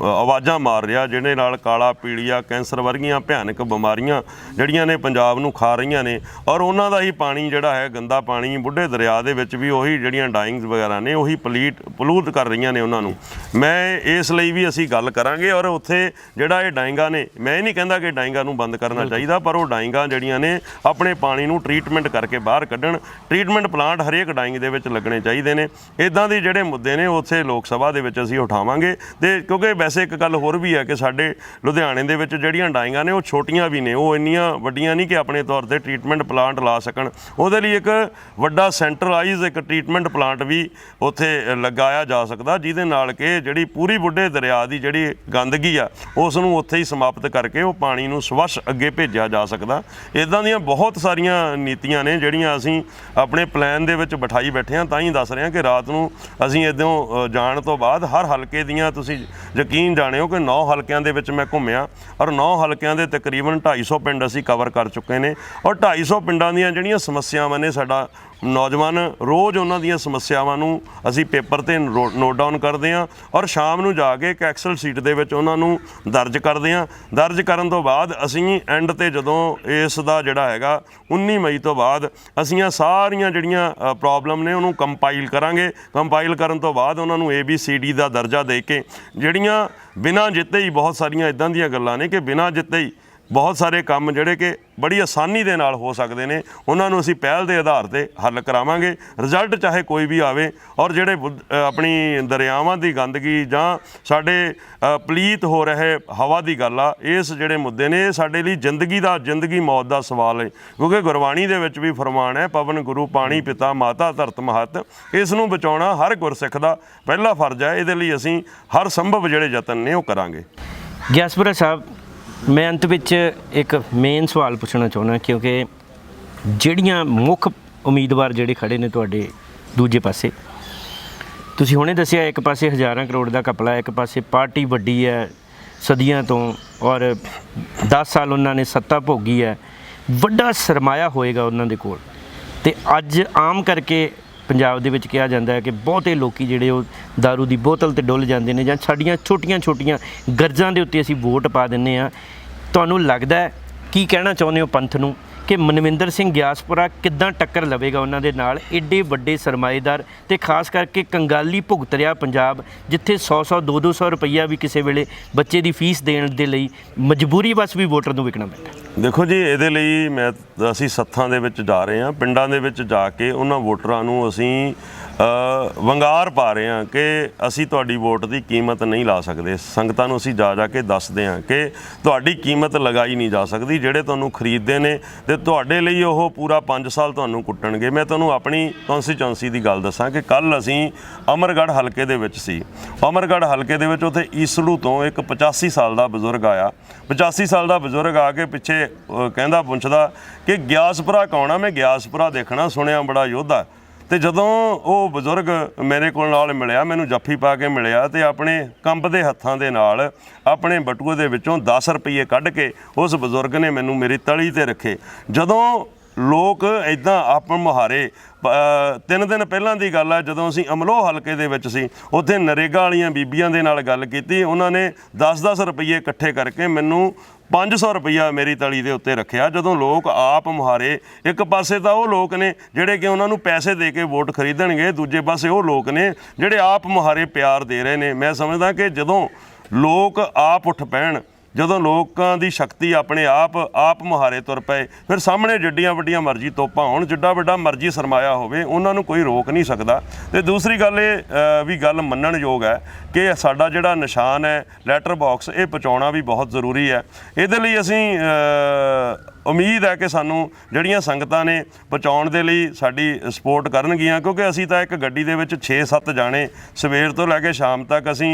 ਆਵਾਜ਼ਾਂ ਮਾਰ ਰਿਹਾ ਜਿਹਦੇ ਨਾਲ ਕਾਲਾ ਪੀਲੀਆ ਕੈਂਸਰ ਵਰਗੀਆਂ ਭਿਆਨਕ ਬਿਮਾਰੀਆਂ ਜਿਹੜੀਆਂ ਨੇ ਪੰਜਾਬ ਨੂੰ ਖਾ ਰਹੀਆਂ ਨੇ। ਔਰ ਉਹਨਾਂ ਦਾ ਹੀ ਪਾਣੀ ਜਿਹੜਾ ਹੈ ਗੰਦਾ ਪਾਣੀ ਬੁੱਢੇ ਦਰਿਆ ਦੇ ਵਿੱਚ ਵੀ ਉਹੀ ਜਿਹੜੀਆਂ ਡਾਈਂਗਸ ਵਗੈਰਾ ਨੇ ਉਹੀ ਪਲੀਟ ਪਲੂਟ ਕਰ ਰਹੀਆਂ ਨੇ ਉਹਨਾਂ ਨੂੰ। ਮੈਂ ਇਸ ਲਈ ਵੀ ਅਸੀਂ ਗੱਲ ਕਰਾਂਗੇ ਔਰ ਉੱਥੇ ਜਿਹੜਾ ਇਹ ਡਾਈਂਗਾ ਨੇ ਮੈਂ ਇਹ ਨਹੀਂ ਕਹਿੰਦਾ ਕਿ ਡਾਈਂਗਾ ਨੂੰ ਬੰਦ ਕਰਨਾ ਚਾਹੀਦਾ ਪਰ ਉਹ ਡਾਈਂਗਾ ਜਿਹੜੀਆਂ ਨੇ ਆਪਣੇ ਪਾਣੀ ਨੂੰ ਟ੍ਰੀਟਮੈਂਟ ਕਰਕੇ ਬਾਹਰ ਕੱਢਣ। ਟ੍ਰੀਟਮੈਂਟ ਪਲਾਂਟ ਹਰੇਕ ਡਾਈਂਗ ਦੇ ਵਿੱਚ ਲੱਗਣੇ ਚਾਹੀਦੇ ਨੇ। ਇਦਾਂ ਦੇ ਜਿਹੜੇ ਮੁੱਦੇ ਨੇ, ਉੱਥੇ ਲੋਕ ਸਭਾ ਦੇ ਵਿੱਚ ਅਸੀਂ ਉਠਾਵਾਂਗੇ। ਤੇ ਕਿਉਂਕਿ ਵੈਸੇ ਇੱਕ ਗੱਲ ਹੋਰ ਵੀ ਹੈ ਕਿ ਸਾਡੇ ਲੁਧਿਆਣੇ ਦੇ ਵਿੱਚ ਜਿਹੜੀਆਂ ਡਾਈਂਗਾਂ ਨੇ, ਉਹ ਛੋਟੀਆਂ ਵੀ ਨੇ। ਉਹ ਇੰਨੀਆਂ ਵੱਡੀਆਂ ਨਹੀਂ ਕਿ ਆਪਣੇ ਤੌਰ ਤੇ ਟ੍ਰੀਟਮੈਂਟ ਪਲਾਂਟ ਲਾ ਸਕਣ। ਉਹਦੇ ਲਈ ਇੱਕ ਵੱਡਾ ਸੈਂਟਰਲਾਈਜ਼ ਇੱਕ ਟ੍ਰੀਟਮੈਂਟ ਪਲਾਂਟ ਵੀ ਉੱਥੇ ਲਗਾਇਆ ਜਾ ਸਕਦਾ, ਜਿਹਦੇ ਨਾਲ ਕਿ ਜਿਹੜੀ ਪੂਰੀ ਬੁੱਢੇ ਦਰਿਆ ਦੀ ਜਿਹੜੀ ਗੰਦਗੀ ਆ, ਉਸ ਨੂੰ ਉੱਥੇ ਹੀ ਸਮਾਪਤ ਕਰਕੇ ਉਹ ਪਾਣੀ ਨੂੰ ਸਵੱਛ ਅੱਗੇ ਭੇਜਿਆ ਜਾ ਸਕਦਾ। ਇਦਾਂ ਦੀਆਂ ਬਹੁਤ ਸਾਰੀਆਂ ਨੀਤੀਆਂ ਨੇ ਜਿਹੜੀਆਂ ਅਸੀਂ ਆਪਣੇ ਪਲਾਨ ਦੇ ਵਿੱਚ ਬਿਠਾਈ ਬੈਠੇ ਹਾਂ। ਤਾਂ ਹੀ ਦੱਸ ਰਹੇ ਹਾਂ ਕਿ ਰਾਤ ਨੂੰ ਅਸੀਂ ਇਦੋਂ ਜਾਣ ਤੋਂ ਬਾਅਦ ਹਰ ਹਲਕੇ ਦੀਆਂ ਤੁਸੀਂ ਯਕੀਨ ਜਾਣਿਓ ਕਿ 9 ਹਲਕਿਆਂ ਦੇ ਵਿੱਚ ਮੈਂ ਘੁੰਮਿਆ ਔਰ 9 ਹਲਕਿਆਂ ਦੇ ਤਕਰੀਬਨ 250 ਪਿੰਡ ਅਸੀਂ ਕਵਰ ਕਰ ਚੁੱਕੇ ਨੇ। ਔਰ 250 ਪਿੰਡਾਂ ਦੀਆਂ ਜਿਹੜੀਆਂ ਸਮੱਸਿਆਵਾਂ ਨੇ ਸਾਡਾ ਨੌਜਵਾਨ ਰੋਜ਼ ਉਹਨਾਂ ਦੀਆਂ ਸਮੱਸਿਆਵਾਂ ਨੂੰ ਅਸੀਂ ਪੇਪਰ ਤੇ ਨੋਟ ਡਾਊਨ ਕਰਦੇ ਹਾਂ ਔਰ ਸ਼ਾਮ ਨੂੰ ਜਾ ਕੇ ਇੱਕ ਐਕਸਲ ਸ਼ੀਟ ਦੇ ਵਿੱਚ ਉਹਨਾਂ ਨੂੰ ਦਰਜ ਕਰਦੇ ਹਾਂ। ਦਰਜ ਕਰਨ ਤੋਂ ਬਾਅਦ ਅਸੀਂ ਐਂਡ ਤੇ ਜਦੋਂ ਇਸ ਦਾ ਜਿਹੜਾ ਹੈਗਾ 19 ਮਈ ਤੋਂ ਬਾਅਦ ਅਸੀਂ ਸਾਰੀਆਂ ਜਿਹੜੀਆਂ ਪ੍ਰੋਬਲਮ ਨੇ ਉਹਨੂੰ ਕੰਪਾਈਲ ਕਰਾਂਗੇ। ਕੰਪਾਈਲ ਕਰਨ ਤੋਂ ਬਾਅਦ ਉਹਨਾਂ ਨੂੰ ਏ ਬੀ ਸੀ ਡੀ ਦਾ ਦਰਜਾ ਦੇ ਕੇ ਜਿਹੜੀਆਂ ਬਿਨਾਂ ਜਿੱਤੇ ਹੀ ਬਹੁਤ ਸਾਰੀਆਂ ਇਦਾਂ ਦੀਆਂ ਗੱਲਾਂ ਨੇ ਕਿ ਬਿਨਾਂ ਜਿੱਤੇ ਹੀ ਬਹੁਤ ਸਾਰੇ ਕੰਮ ਜਿਹੜੇ ਕਿ ਬੜੀ ਆਸਾਨੀ ਦੇ ਨਾਲ ਹੋ ਸਕਦੇ ਨੇ, ਉਹਨਾਂ ਨੂੰ ਅਸੀਂ ਪਹਿਲ ਦੇ ਆਧਾਰ ਤੇ ਹੱਲ ਕਰਾਵਾਂਗੇ। ਰਿਜ਼ਲਟ ਚਾਹੇ ਕੋਈ ਵੀ ਆਵੇ ਔਰ ਜਿਹੜੇ ਬੁੱਧ- ਆਪਣੀ ਦਰਿਆਵਾਂ ਦੀ ਗੰਦਗੀ ਜਾਂ ਸਾਡੇ ਪਲੀਤ ਹੋ ਰਹੇ ਹਵਾ ਦੀ ਗੱਲ ਆ, ਇਸ ਜਿਹੜੇ ਮੁੱਦੇ ਨੇ, ਇਹ ਸਾਡੇ ਲਈ ਜ਼ਿੰਦਗੀ ਦਾ, ਜ਼ਿੰਦਗੀ ਮੌਤ ਦਾ ਸਵਾਲ ਹੈ ਕਿਉਂਕਿ ਗੁਰਬਾਣੀ ਦੇ ਵਿੱਚ ਵੀ ਫਰਮਾਨ ਹੈ, ਪਵਨ ਗੁਰੂ ਪਾਣੀ ਪਿਤਾ ਮਾਤਾ ਧਰਤ ਮਹਤ। ਇਸ ਨੂੰ ਬਚਾਉਣਾ ਹਰ ਗੁਰਸਿੱਖ ਦਾ ਪਹਿਲਾ ਫਰਜ਼ ਹੈ, ਇਹਦੇ ਲਈ ਅਸੀਂ ਹਰ ਸੰਭਵ ਜਿਹੜੇ ਯਤਨ ਨੇ ਉਹ ਕਰਾਂਗੇ। ਗਿਆਸਪੁਰਾ ਸਾਹਿਬ ਮੈਂ ਅੰਤ ਵਿੱਚ ਇੱਕ ਮੇਨ ਸਵਾਲ ਪੁੱਛਣਾ ਚਾਹੁੰਦਾ, ਕਿਉਂਕਿ ਜਿਹੜੀਆਂ ਮੁੱਖ ਉਮੀਦਵਾਰ ਜਿਹੜੇ ਖੜੇ ਨੇ ਤੁਹਾਡੇ ਦੂਜੇ ਪਾਸੇ, ਤੁਸੀਂ ਹੁਣੇ ਦੱਸਿਆ ਇੱਕ ਪਾਸੇ ਹਜ਼ਾਰਾਂ ਕਰੋੜ ਦਾ ਕਪਲਾ ਇੱਕ ਪਾਸੇ ਪਾਰਟੀ ਵੱਡੀ ਹੈ ਸਦੀਆਂ ਤੋਂ ਔਰ 10 ਸਾਲ ਉਹਨਾਂ ਨੇ ਸੱਤਾ ਭੋਗੀ ਹੈ। ਵੱਡਾ ਸਰਮਾਇਆ ਹੋਏਗਾ ਉਹਨਾਂ ਦੇ ਕੋਲ। ਤੇ ਅੱਜ ਆਮ ਕਰਕੇ ਪੰਜਾਬ ਦੇ ਵਿੱਚ ਕਿਹਾ ਜਾਂਦਾ ਹੈ ਕਿ ਬਹੁਤੇ ਲੋਕੀ ਜਿਹੜੇ ਉਹ दारू ਦੀ ਬੋਤਲ ਤੇ ਡੁੱਲ ਜਾਂਦੇ ਨੇ ਜਾਂ ਸਾਡੀਆਂ ਛੋਟੀਆਂ-ਛੋਟੀਆਂ ਗਰਜਾਂ ਦੇ ਉੱਤੇ ਅਸੀਂ ਵੋਟ ਪਾ ਦਿੰਨੇ ਆ ਤੁਹਾਨੂੰ ਲੱਗਦਾ ਕੀ ਕਹਿਣਾ ਚਾਹੁੰਦੇ ਹੋ ਪੰਥ ਨੂੰ? ਕਿ ਮਨਵਿੰਦਰ ਸਿੰਘ ਗਿਆਸਪੁਰਾ ਕਿੱਦਾਂ ਟੱਕਰ ਲਵੇਗਾ ਉਹਨਾਂ ਦੇ ਨਾਲ? ਏਡੇ ਵੱਡੇ ਸਰਮਾਏਦਾਰ ਤੇ ਖਾਸ ਕਰਕੇ ਕੰਗਾਲੀ ਭੁਗਤ ਰਿਹਾ ਪੰਜਾਬ, ਜਿੱਥੇ 100-100 2-200 ਰੁਪਈਆ ਵੀ ਕਿਸੇ ਵੇਲੇ ਬੱਚੇ ਦੀ ਫੀਸ ਦੇਣ ਦੇ ਲਈ ਮਜਬੂਰੀ ਬਸ ਵੀ ਵੋਟਰ ਨੂੰ ਵਿਕਣਾ ਪੈਂਦਾ। ਦੇਖੋ ਜੀ, ਇਹਦੇ ਲਈ ਮੈਂ, ਅਸੀਂ ਸੱਥਾਂ ਦੇ ਵਿੱਚ ਜਾ ਰਹੇ ਹਾਂ। ਪਿੰਡਾਂ ਦੇ ਵਿੱਚ ਜਾ ਕੇ ਉਹਨਾਂ ਵੋਟਰਾਂ ਨੂੰ ਅਸੀਂ ਵੰਗਾਰ ਪਾ ਰਹੇ ਹਾਂ ਕਿ ਅਸੀਂ ਤੁਹਾਡੀ ਵੋਟ ਦੀ ਕੀਮਤ ਨਹੀਂ ਲਾ ਸਕਦੇ। ਸੰਗਤਾਂ ਨੂੰ ਅਸੀਂ ਜਾ ਜਾ ਕੇ ਦੱਸਦੇ ਹਾਂ ਕਿ ਤੁਹਾਡੀ ਕੀਮਤ ਲਗਾਈ ਨਹੀਂ ਜਾ ਸਕਦੀ, ਜਿਹੜੇ ਤੁਹਾਨੂੰ ਖਰੀਦਦੇ ਨੇ ਤੇ ਤੁਹਾਡੇ ਲਈ ਉਹ ਪੂਰਾ 5 ਸਾਲ ਤੁਹਾਨੂੰ ਕੁੱਟਣਗੇ। ਮੈਂ ਤੁਹਾਨੂੰ ਆਪਣੀ ਕੌਂਸਟੀਚੁਐਂਸੀ ਦੀ ਗੱਲ ਦੱਸਾਂ ਕਿ ਕੱਲ ਅਸੀਂ ਅਮਰਗੜ੍ਹ ਹਲਕੇ ਦੇ ਵਿੱਚ ਸੀ। ਅਮਰਗੜ੍ਹ ਹਲਕੇ ਦੇ ਵਿੱਚ ਉੱਥੇ ਈਸੜੂ ਤੋਂ ਇੱਕ 85 ਸਾਲ ਦਾ ਬਜ਼ੁਰਗ ਆਇਆ। 85 ਸਾਲ ਦਾ ਬਜ਼ੁਰਗ ਆ ਕੇ ਪਿੱਛੇ ਕਹਿੰਦਾ ਪੁੱਛਦਾ ਕਿ ਗਿਆਸਪੁਰਾ ਕੌਣ ਆ? ਮੈਂ ਗਿਆਸਪੁਰਾ ਦੇਖਣਾ, ਸੁਣਿਆ ਬੜਾ ਯੋਧਾ। ਤੇ ਜਦੋਂ ਉਹ ਬਜ਼ੁਰਗ ਮੇਰੇ ਕੋਲ ਨਾਲ ਮਿਲਿਆ, ਮੈਨੂੰ ਜੱਫੀ ਪਾ ਕੇ ਮਿਲਿਆ ਤੇ ਆਪਣੇ ਕੰਬਦੇ ਹੱਥਾਂ ਦੇ ਨਾਲ ਆਪਣੇ ਬਟੂਏ ਦੇ ਵਿੱਚੋਂ 10 ਰੁਪਏ ਕੱਢ ਕੇ ਉਸ ਬਜ਼ੁਰਗ ਨੇ ਮੈਨੂੰ ਮੇਰੀ ਤਲੀ ਤੇ ਰੱਖੇ। ਜਦੋਂ ਲੋਕ ਇਦਾਂ ਆਪ ਮੁਹਾਰੇ ਤਿੰਨ ਦਿਨ ਪਹਿਲਾਂ ਦੀ ਗੱਲ ਆ, ਜਦੋਂ ਅਸੀਂ ਅਮਲੋ ਹਲਕੇ ਦੇ ਵਿੱਚ ਸੀ, ਉੱਥੇ ਨਰੇਗਾ ਵਾਲੀਆਂ ਬੀਬੀਆਂ ਦੇ ਨਾਲ ਗੱਲ ਕੀਤੀ, ਉਹਨਾਂ ਨੇ 10-10 ਰੁਪਏ ਇਕੱਠੇ ਕਰਕੇ ਮੈਨੂੰ 500 ਰੁਪਈਆ ਮੇਰੀ ਤਲੀ ਦੇ ਉੱਤੇ ਰੱਖਿਆ, ਜਦੋਂ ਲੋਕ ਆਪ ਮੁਹਾਰੇ, ਇੱਕ ਪਾਸੇ ਤਾਂ ਉਹ ਲੋਕ ਨੇ ਜਿਹੜੇ ਕਿ ਉਹਨਾਂ ਨੂੰ ਪੈਸੇ ਦੇ ਕੇ ਵੋਟ ਖਰੀਦਣਗੇ, ਦੂਜੇ ਪਾਸੇ ਉਹ ਲੋਕ ਨੇ ਜਿਹੜੇ ਆਪ ਮੁਹਾਰੇ ਪਿਆਰ ਦੇ ਰਹੇ ਨੇ। ਮੈਂ ਸਮਝਦਾ ਕਿ ਜਦੋਂ ਲੋਕ ਆਪ ਉੱਠ ਪੈਣ ਜਦੋਂ ਲੋਕਾਂ ਦੀ ਸ਼ਕਤੀ ਆਪਣੇ ਆਪ ਆਪ ਮੁਹਾਰੇ ਤੁਰ ਪਏ, ਫਿਰ ਸਾਹਮਣੇ ਜਿੱਡੀਆਂ ਵੱਡੀਆਂ ਮਰਜ਼ੀ ਤੋਪਾਂ ਹੋਣ, ਜਿੱਡਾ ਵੱਡਾ ਮਰਜ਼ੀ ਸਰਮਾਇਆ ਹੋਵੇ, ਉਹਨਾਂ ਨੂੰ ਕੋਈ ਰੋਕ ਨਹੀਂ ਸਕਦਾ। ਤੇ ਦੂਸਰੀ ਗੱਲ ਇਹ ਵੀ ਗੱਲ ਮੰਨਣਯੋਗ ਹੈ ਕਿ ਸਾਡਾ ਜਿਹੜਾ ਨਿਸ਼ਾਨ ਹੈ ਲੈਟਰ ਬਾਕਸ ਇਹ ਪਹੁੰਚਾਉਣਾ ਵੀ ਬਹੁਤ ਜ਼ਰੂਰੀ ਹੈ। ਇਹਦੇ ਲਈ ਅਸੀਂ ਉਮੀਦ ਹੈ ਕਿ ਸਾਨੂੰ ਜਿਹੜੀਆਂ ਸੰਗਤਾਂ ਨੇ ਪਹੁੰਚਾਉਣ ਦੇ ਲਈ ਸਾਡੀ ਸਪੋਰਟ ਕਰਨਗੀਆਂ, ਕਿਉਂਕਿ ਅਸੀਂ ਤਾਂ ਇੱਕ ਗੱਡੀ ਦੇ ਵਿੱਚ 6-7 ਜਾਣੇ ਸਵੇਰ ਤੋਂ ਲੈ ਕੇ ਸ਼ਾਮ ਤੱਕ ਅਸੀਂ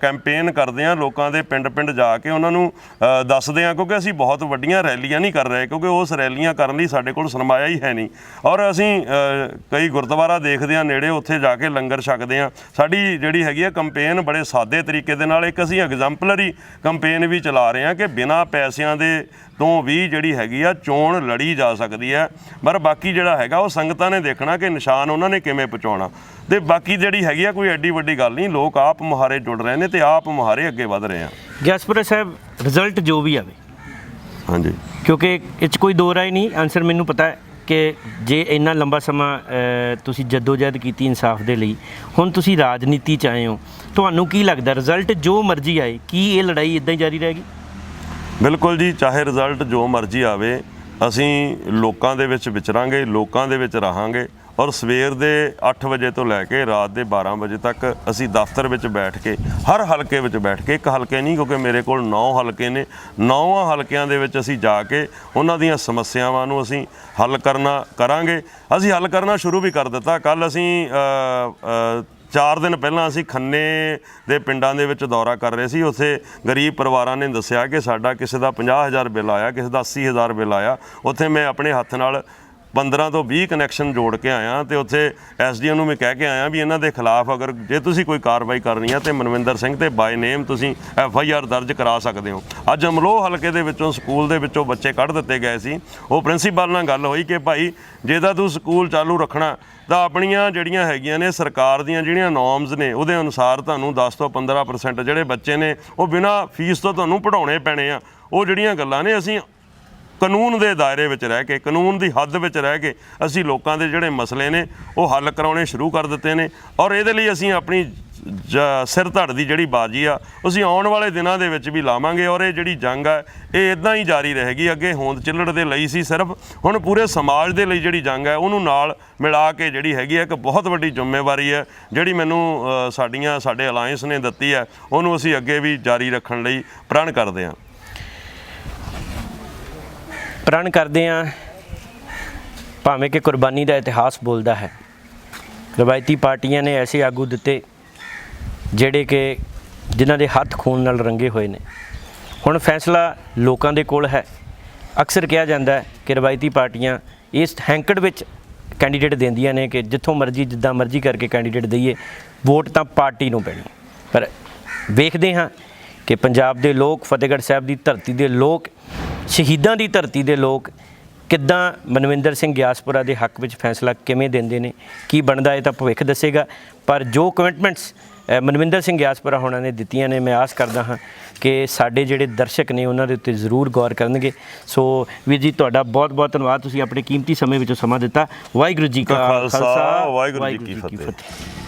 ਕੈਂਪੇਨ ਕਰਦੇ ਹਾਂ, ਲੋਕਾਂ ਦੇ ਪਿੰਡ-ਪਿੰਡ ਜਾ ਕੇ ਉਹਨਾਂ ਨੂੰ ਅ, ਦੱਸਦੇ ਹਾਂ ਕਿਉਂਕਿ ਅਸੀਂ ਬਹੁਤ ਵੱਡੀਆਂ ਰੈਲੀਆਂ ਨਹੀਂ ਕਰ ਰਹੇ ਕਿਉਂਕਿ ਉਸ ਰੈਲੀਆਂ ਕਰਨ ਲਈ ਸਾਡੇ ਕੋਲ ਸਰਮਾਇਆ ਹੀ ਹੈ ਨਹੀਂ। ਔਰ ਅਸੀਂ ਅ, ਕਈ ਗੁਰਦੁਆਰਾ ਦੇਖਦੇ ਹਾਂ ਨੇੜੇ ਉੱਥੇ ਜਾ ਕੇ ਲੰਗਰ ਛਕਦੇ ਹਾਂ। ਸਾਡੀ ਜਿਹੜੀ ਹੈਗੀ ਆ ਕੰਪੇਨ ਬੜੇ ਸਾਦੇ ਤਰੀਕੇ ਦੇ ਨਾਲ ਇੱਕ ਅਸੀਂ ਐਗਜ਼ਾਮਪਲਰੀ ਕੰਪੇਨ ਵੀ ਚਲਾ ਰਹੇ ਹਾਂ ਕਿ ਬਿਨਾਂ ਪੈਸਿਆਂ ਦੇ ਤੋਂ ਵੀ ਜਿਹੜੀ ਹੈਗੀ ਆ ਚੋਣ ਲੜੀ ਜਾ ਸਕਦੀ ਹੈ। ਪਰ ਬਾਕੀ ਜਿਹੜਾ ਹੈਗਾ ਉਹ ਸੰਗਤਾਂ ਨੇ ਦੇਖਣਾ ਕਿ ਨਿਸ਼ਾਨ ਉਹਨਾਂ ਨੇ ਕਿਵੇਂ ਪਹੁੰਚਾਉਣਾ। ਤੇ ਬਾਕੀ ਜਿਹੜੀ ਹੈਗੀ ਆ ਕੋਈ ਐਡੀ ਵੱਡੀ ਗੱਲ ਨਹੀਂ ਲੋਕ ਆਪ ਮੁਹਾਰੇ ਜੁੜ ਰਹੇ ਨੇ ਤੇ ਆਪ ਮੁਹਾਰੇ ਅੱਗੇ ਵਧ ਰਹੇ ਆ। ਗਿਆਸਪੁਰਾ ਸਾਹਿਬ ਰਿਜ਼ਲਟ ਜੋ ਵੀ ਆਵੇ। ਹਾਂਜੀ। ਕਿਉਂਕਿ ਇਹ 'ਚ ਕੋਈ ਦੋ ਰਾਏ ਨਹੀਂ ਆਨਸਰ ਮੈਨੂੰ ਪਤਾ ਹੈ ਕਿ ਜੇ ਇੰਨਾ ਲੰਬਾ ਸਮਾਂ ਤੁਸੀਂ ਜਦੋਜਹਿਦ ਕੀਤੀ ਇਨਸਾਫ ਦੇ ਲਈ ਹੁਣ ਤੁਸੀਂ ਰਾਜਨੀਤੀ ਚ ਆਏ ਹੋ ਤੁਹਾਨੂੰ ਕੀ ਲੱਗਦਾ ਰਿਜ਼ਲਟ ਜੋ ਮਰਜ਼ੀ ਆਏ ਕੀ ਇਹ ਲੜਾਈ ਇਦਾਂ ਹੀ ਜਾਰੀ ਰਹੇਗੀ? ਬਿਲਕੁਲ ਜੀ ਚਾਹੇ ਰਿਜ਼ਲਟ ਜੋ ਮਰਜ਼ੀ ਆਵੇ ਅਸੀਂ ਲੋਕਾਂ ਦੇ ਵਿੱਚ ਵਿਚਰਾਂਗੇ ਲੋਕਾਂ ਦੇ ਵਿੱਚ ਰਹਾਂਗੇ ਔਰ ਸਵੇਰ ਦੇ 8 ਵਜੇ ਤੋਂ ਲੈ ਕੇ ਰਾਤ ਦੇ 12 ਵਜੇ ਤੱਕ ਅਸੀਂ ਦਫ਼ਤਰ ਵਿੱਚ ਬੈਠ ਕੇ, ਹਰ ਹਲਕੇ ਵਿੱਚ ਬੈਠ ਕੇ, ਇੱਕ ਹਲਕੇ ਨਹੀਂ ਕਿਉਂਕਿ ਮੇਰੇ ਕੋਲ 9 ਹਲਕੇ ਨੇ 9 ਹਲਕਿਆਂ ਦੇ ਵਿੱਚ ਅਸੀਂ ਜਾ ਕੇ ਉਹਨਾਂ ਦੀਆਂ ਸਮੱਸਿਆਵਾਂ ਨੂੰ ਅਸੀਂ ਹੱਲ ਕਰਨਾ ਕਰਾਂਗੇ। ਅਸੀਂ ਹੱਲ ਕਰਨਾ ਸ਼ੁਰੂ ਵੀ ਕਰ ਦਿੱਤਾ। ਕੱਲ ਅਸੀਂ ਚਾਰ ਦਿਨ ਪਹਿਲਾਂ ਅਸੀਂ ਖੰਨੇ ਦੇ ਪਿੰਡਾਂ ਦੇ ਵਿੱਚ ਦੌਰਾ ਕਰ ਰਹੇ ਸੀ। ਉੱਥੇ ਗਰੀਬ ਪਰਿਵਾਰਾਂ ਨੇ ਦੱਸਿਆ ਕਿ ਸਾਡਾ ਕਿਸੇ ਦਾ 50000 ਬਿੱਲ ਆਇਆ, ਕਿਸੇ ਦਾ 80000 ਬਿੱਲ ਆਇਆ। ਉੱਥੇ ਮੈਂ ਆਪਣੇ ਹੱਥ ਨਾਲ 15 ਤੋਂ 20 ਕਨੈਕਸ਼ਨ ਜੋੜ ਕੇ ਆਇਆ ਤੇ ਉੱਥੇ ਐਸਡੀਐਮ ਨੂੰ ਮੈਂ ਕਹਿ ਕੇ ਆਇਆ ਵੀ ਇਹਨਾਂ ਦੇ ਖਿਲਾਫ ਅਗਰ ਜੇ ਤੁਸੀਂ ਕੋਈ ਕਾਰਵਾਈ ਕਰਨੀ ਆ ਤੇ ਮਨਵਿੰਦਰ ਸਿੰਘ ਤੇ ਬਾਈ ਨੇਮ ਤੁਸੀਂ ਐਫ ਆਈ ਆਰ ਦਰਜ ਕਰਾ ਸਕਦੇ ਹੋ। ਅੱਜ ਅਮਲੋਹ ਹਲਕੇ ਦੇ ਵਿੱਚੋਂ ਸਕੂਲ ਦੇ ਵਿੱਚੋਂ ਬੱਚੇ ਕੱਢ ਦਿੱਤੇ ਗਏ ਸੀ। ਉਹ ਪ੍ਰਿੰਸੀਪਲ ਨਾਲ ਗੱਲ ਹੋਈ ਕਿ ਭਾਈ ਜੇ ਤਾਂ ਤੂੰ ਸਕੂਲ ਚਾਲੂ ਰੱਖਣਾ, ਤਾਂ ਆਪਣੀਆਂ ਜਿਹੜੀਆਂ ਹੈਗੀਆਂ ਨੇ ਸਰਕਾਰ ਦੀਆਂ ਜਿਹੜੀਆਂ ਨੋਰਮਸ ਨੇ, ਉਹਦੇ ਅਨੁਸਾਰ ਤੁਹਾਨੂੰ 10 ਤੋਂ 15% ਜਿਹੜੇ ਬੱਚੇ ਨੇ, ਉਹ ਬਿਨਾਂ ਫੀਸ ਤੋਂ ਤੁਹਾਨੂੰ ਪੜਾਉਣੇ ਪੈਣੇ ਆ। ਉਹ ਜਿਹੜੀਆਂ ਗੱਲਾਂ ਨੇ ਅਸੀਂ ਕਾਨੂੰਨ ਦੇ ਦਾਇਰੇ ਵਿੱਚ ਰਹਿ ਕੇ, ਕਾਨੂੰਨ ਦੀ ਹੱਦ ਵਿੱਚ ਰਹਿ ਕੇ ਅਸੀਂ ਲੋਕਾਂ ਦੇ ਜਿਹੜੇ ਮਸਲੇ ਨੇ, ਉਹ ਹੱਲ ਕਰਾਉਣੇ ਸ਼ੁਰੂ ਕਰ ਦਿੱਤੇ ਨੇ ਔਰ ਇਹਦੇ ਲਈ ਅਸੀਂ ਆਪਣੀ ਜ- ਸਿਰ ਧੜ ਦੀ ਜਿਹੜੀ ਬਾਜੀ ਆ ਅਸੀਂ ਆਉਣ ਵਾਲੇ ਦਿਨਾਂ ਦੇ ਵਿੱਚ ਵੀ ਲਾਵਾਂਗੇ ਔਰ ਇਹ ਜਿਹੜੀ ਜੰਗ ਆ, ਇਹ ਇਦਾਂ ਹੀ ਜਾਰੀ ਰਹੇਗੀ। ਅੱਗੇ ਹੋਂਦ ਚਿੱਲੜ ਦੇ ਲਈ ਸੀ ਸਿਰਫ, ਹੁਣ ਪੂਰੇ ਸਮਾਜ ਦੇ ਲਈ ਜਿਹੜੀ ਜੰਗ ਹੈ ਉਹਨੂੰ ਨਾਲ ਮਿਲਾ ਕੇ ਜਿਹੜੀ ਹੈਗੀ ਹੈ ਇੱਕ ਬਹੁਤ ਵੱਡੀ ਜ਼ਿੰਮੇਵਾਰੀ ਹੈ ਜਿਹੜੀ ਮੈਨੂੰ ਸਾਡੀਆਂ, ਸਾਡੇ ਅਲਾਈਅੰਸ ਨੇ ਦਿੱਤੀ ਹੈ ਉਹਨੂੰ ਅਸੀਂ ਅੱਗੇ ਵੀ ਜਾਰੀ ਰੱਖਣ ਲਈ ਪ੍ਰਣ ਕਰਦੇ ਹਾਂ। ਪ੍ਰਣ ਕਰਦੇ ਆ ਭਾਵੇਂ ਕਿ ਕੁਰਬਾਨੀ ਦਾ ਇਤਿਹਾਸ ਬੋਲਦਾ ਹੈ। ਰਵਾਇਤੀ ਪਾਰਟੀਆਂ ਨੇ ਐਸੇ ਆਗੂ ਦਿੱਤੇ ਜਿਹੜੇ ਕਿ ਜਿਨ੍ਹਾਂ ਦੇ ਹੱਥ ਖੂਨ ਨਾਲ ਰੰਗੇ ਹੋਏ ਨੇ। ਹੁਣ ਫੈਸਲਾ ਲੋਕਾਂ ਦੇ ਕੋਲ ਹੈ। ਅਕਸਰ ਕਿਹਾ ਜਾਂਦਾ ਹੈ ਕਿ ਰਵਾਇਤੀ ਪਾਰਟੀਆਂ ਇਸ ਹੈਂਕੜ ਵਿੱਚ ਕੈਂਡੀਡੇਟ ਦਿੰਦੀਆਂ ਨੇ ਕਿ ਜਿੱਥੋਂ ਮਰਜ਼ੀ, ਜਿੱਦਾਂ ਮਰਜ਼ੀ ਕਰਕੇ ਕੈਂਡੀਡੇਟ ਦਈਏ, ਵੋਟ ਤਾਂ ਪਾਰਟੀ ਨੂੰ ਪੈਣੀ। ਪਰ ਵੇਖਦੇ ਹਾਂ ਕਿ ਪੰਜਾਬ ਦੇ ਲੋਕ, ਫਤਿਹਗੜ੍ਹ ਸਾਹਿਬ ਦੀ ਧਰਤੀ ਦੇ ਲੋਕ ਸ਼ਹੀਦਾਂ ਦੀ ਧਰਤੀ ਦੇ ਲੋਕ ਕਿੱਦਾਂ ਮਨਵਿੰਦਰ ਸਿੰਘ ਗਿਆਸਪੁਰਾ ਦੇ ਹੱਕ ਵਿੱਚ ਫੈਸਲਾ ਕਿਵੇਂ ਦਿੰਦੇ ਨੇ ਕੀ ਬਣਦਾ ਇਹ ਤਾਂ ਭਵਿੱਖ ਦੱਸੇਗਾ। ਪਰ ਜੋ ਕਮਿਟਮੈਂਟਸ ਮਨਵਿੰਦਰ ਸਿੰਘ ਗਿਆਸਪੁਰਾ ਹੋਣਾ ਨੇ ਦਿੱਤੀਆਂ ਨੇ ਮੈਂ ਆਸ ਕਰਦਾ ਹਾਂ ਕਿ ਸਾਡੇ ਜਿਹੜੇ ਦਰਸ਼ਕ ਨੇ ਉਹਨਾਂ ਦੇ ਉੱਤੇ ਜ਼ਰੂਰ ਗੌਰ ਕਰਨਗੇ। ਸੋ ਵੀਰ ਜੀ ਤੁਹਾਡਾ ਬਹੁਤ ਬਹੁਤ ਧੰਨਵਾਦ। ਤੁਸੀਂ ਆਪਣੇ ਕੀਮਤੀ ਸਮੇਂ ਵਿੱਚੋਂ ਸਮਾਂ ਦਿੱਤਾ। ਵਾਹਿਗੁਰੂ ਜੀ ਕਾ ਖਾਲਸਾ, ਵਾਹਿਗੁਰੂ ਜੀ ਕੀ ਫਤਿਹ।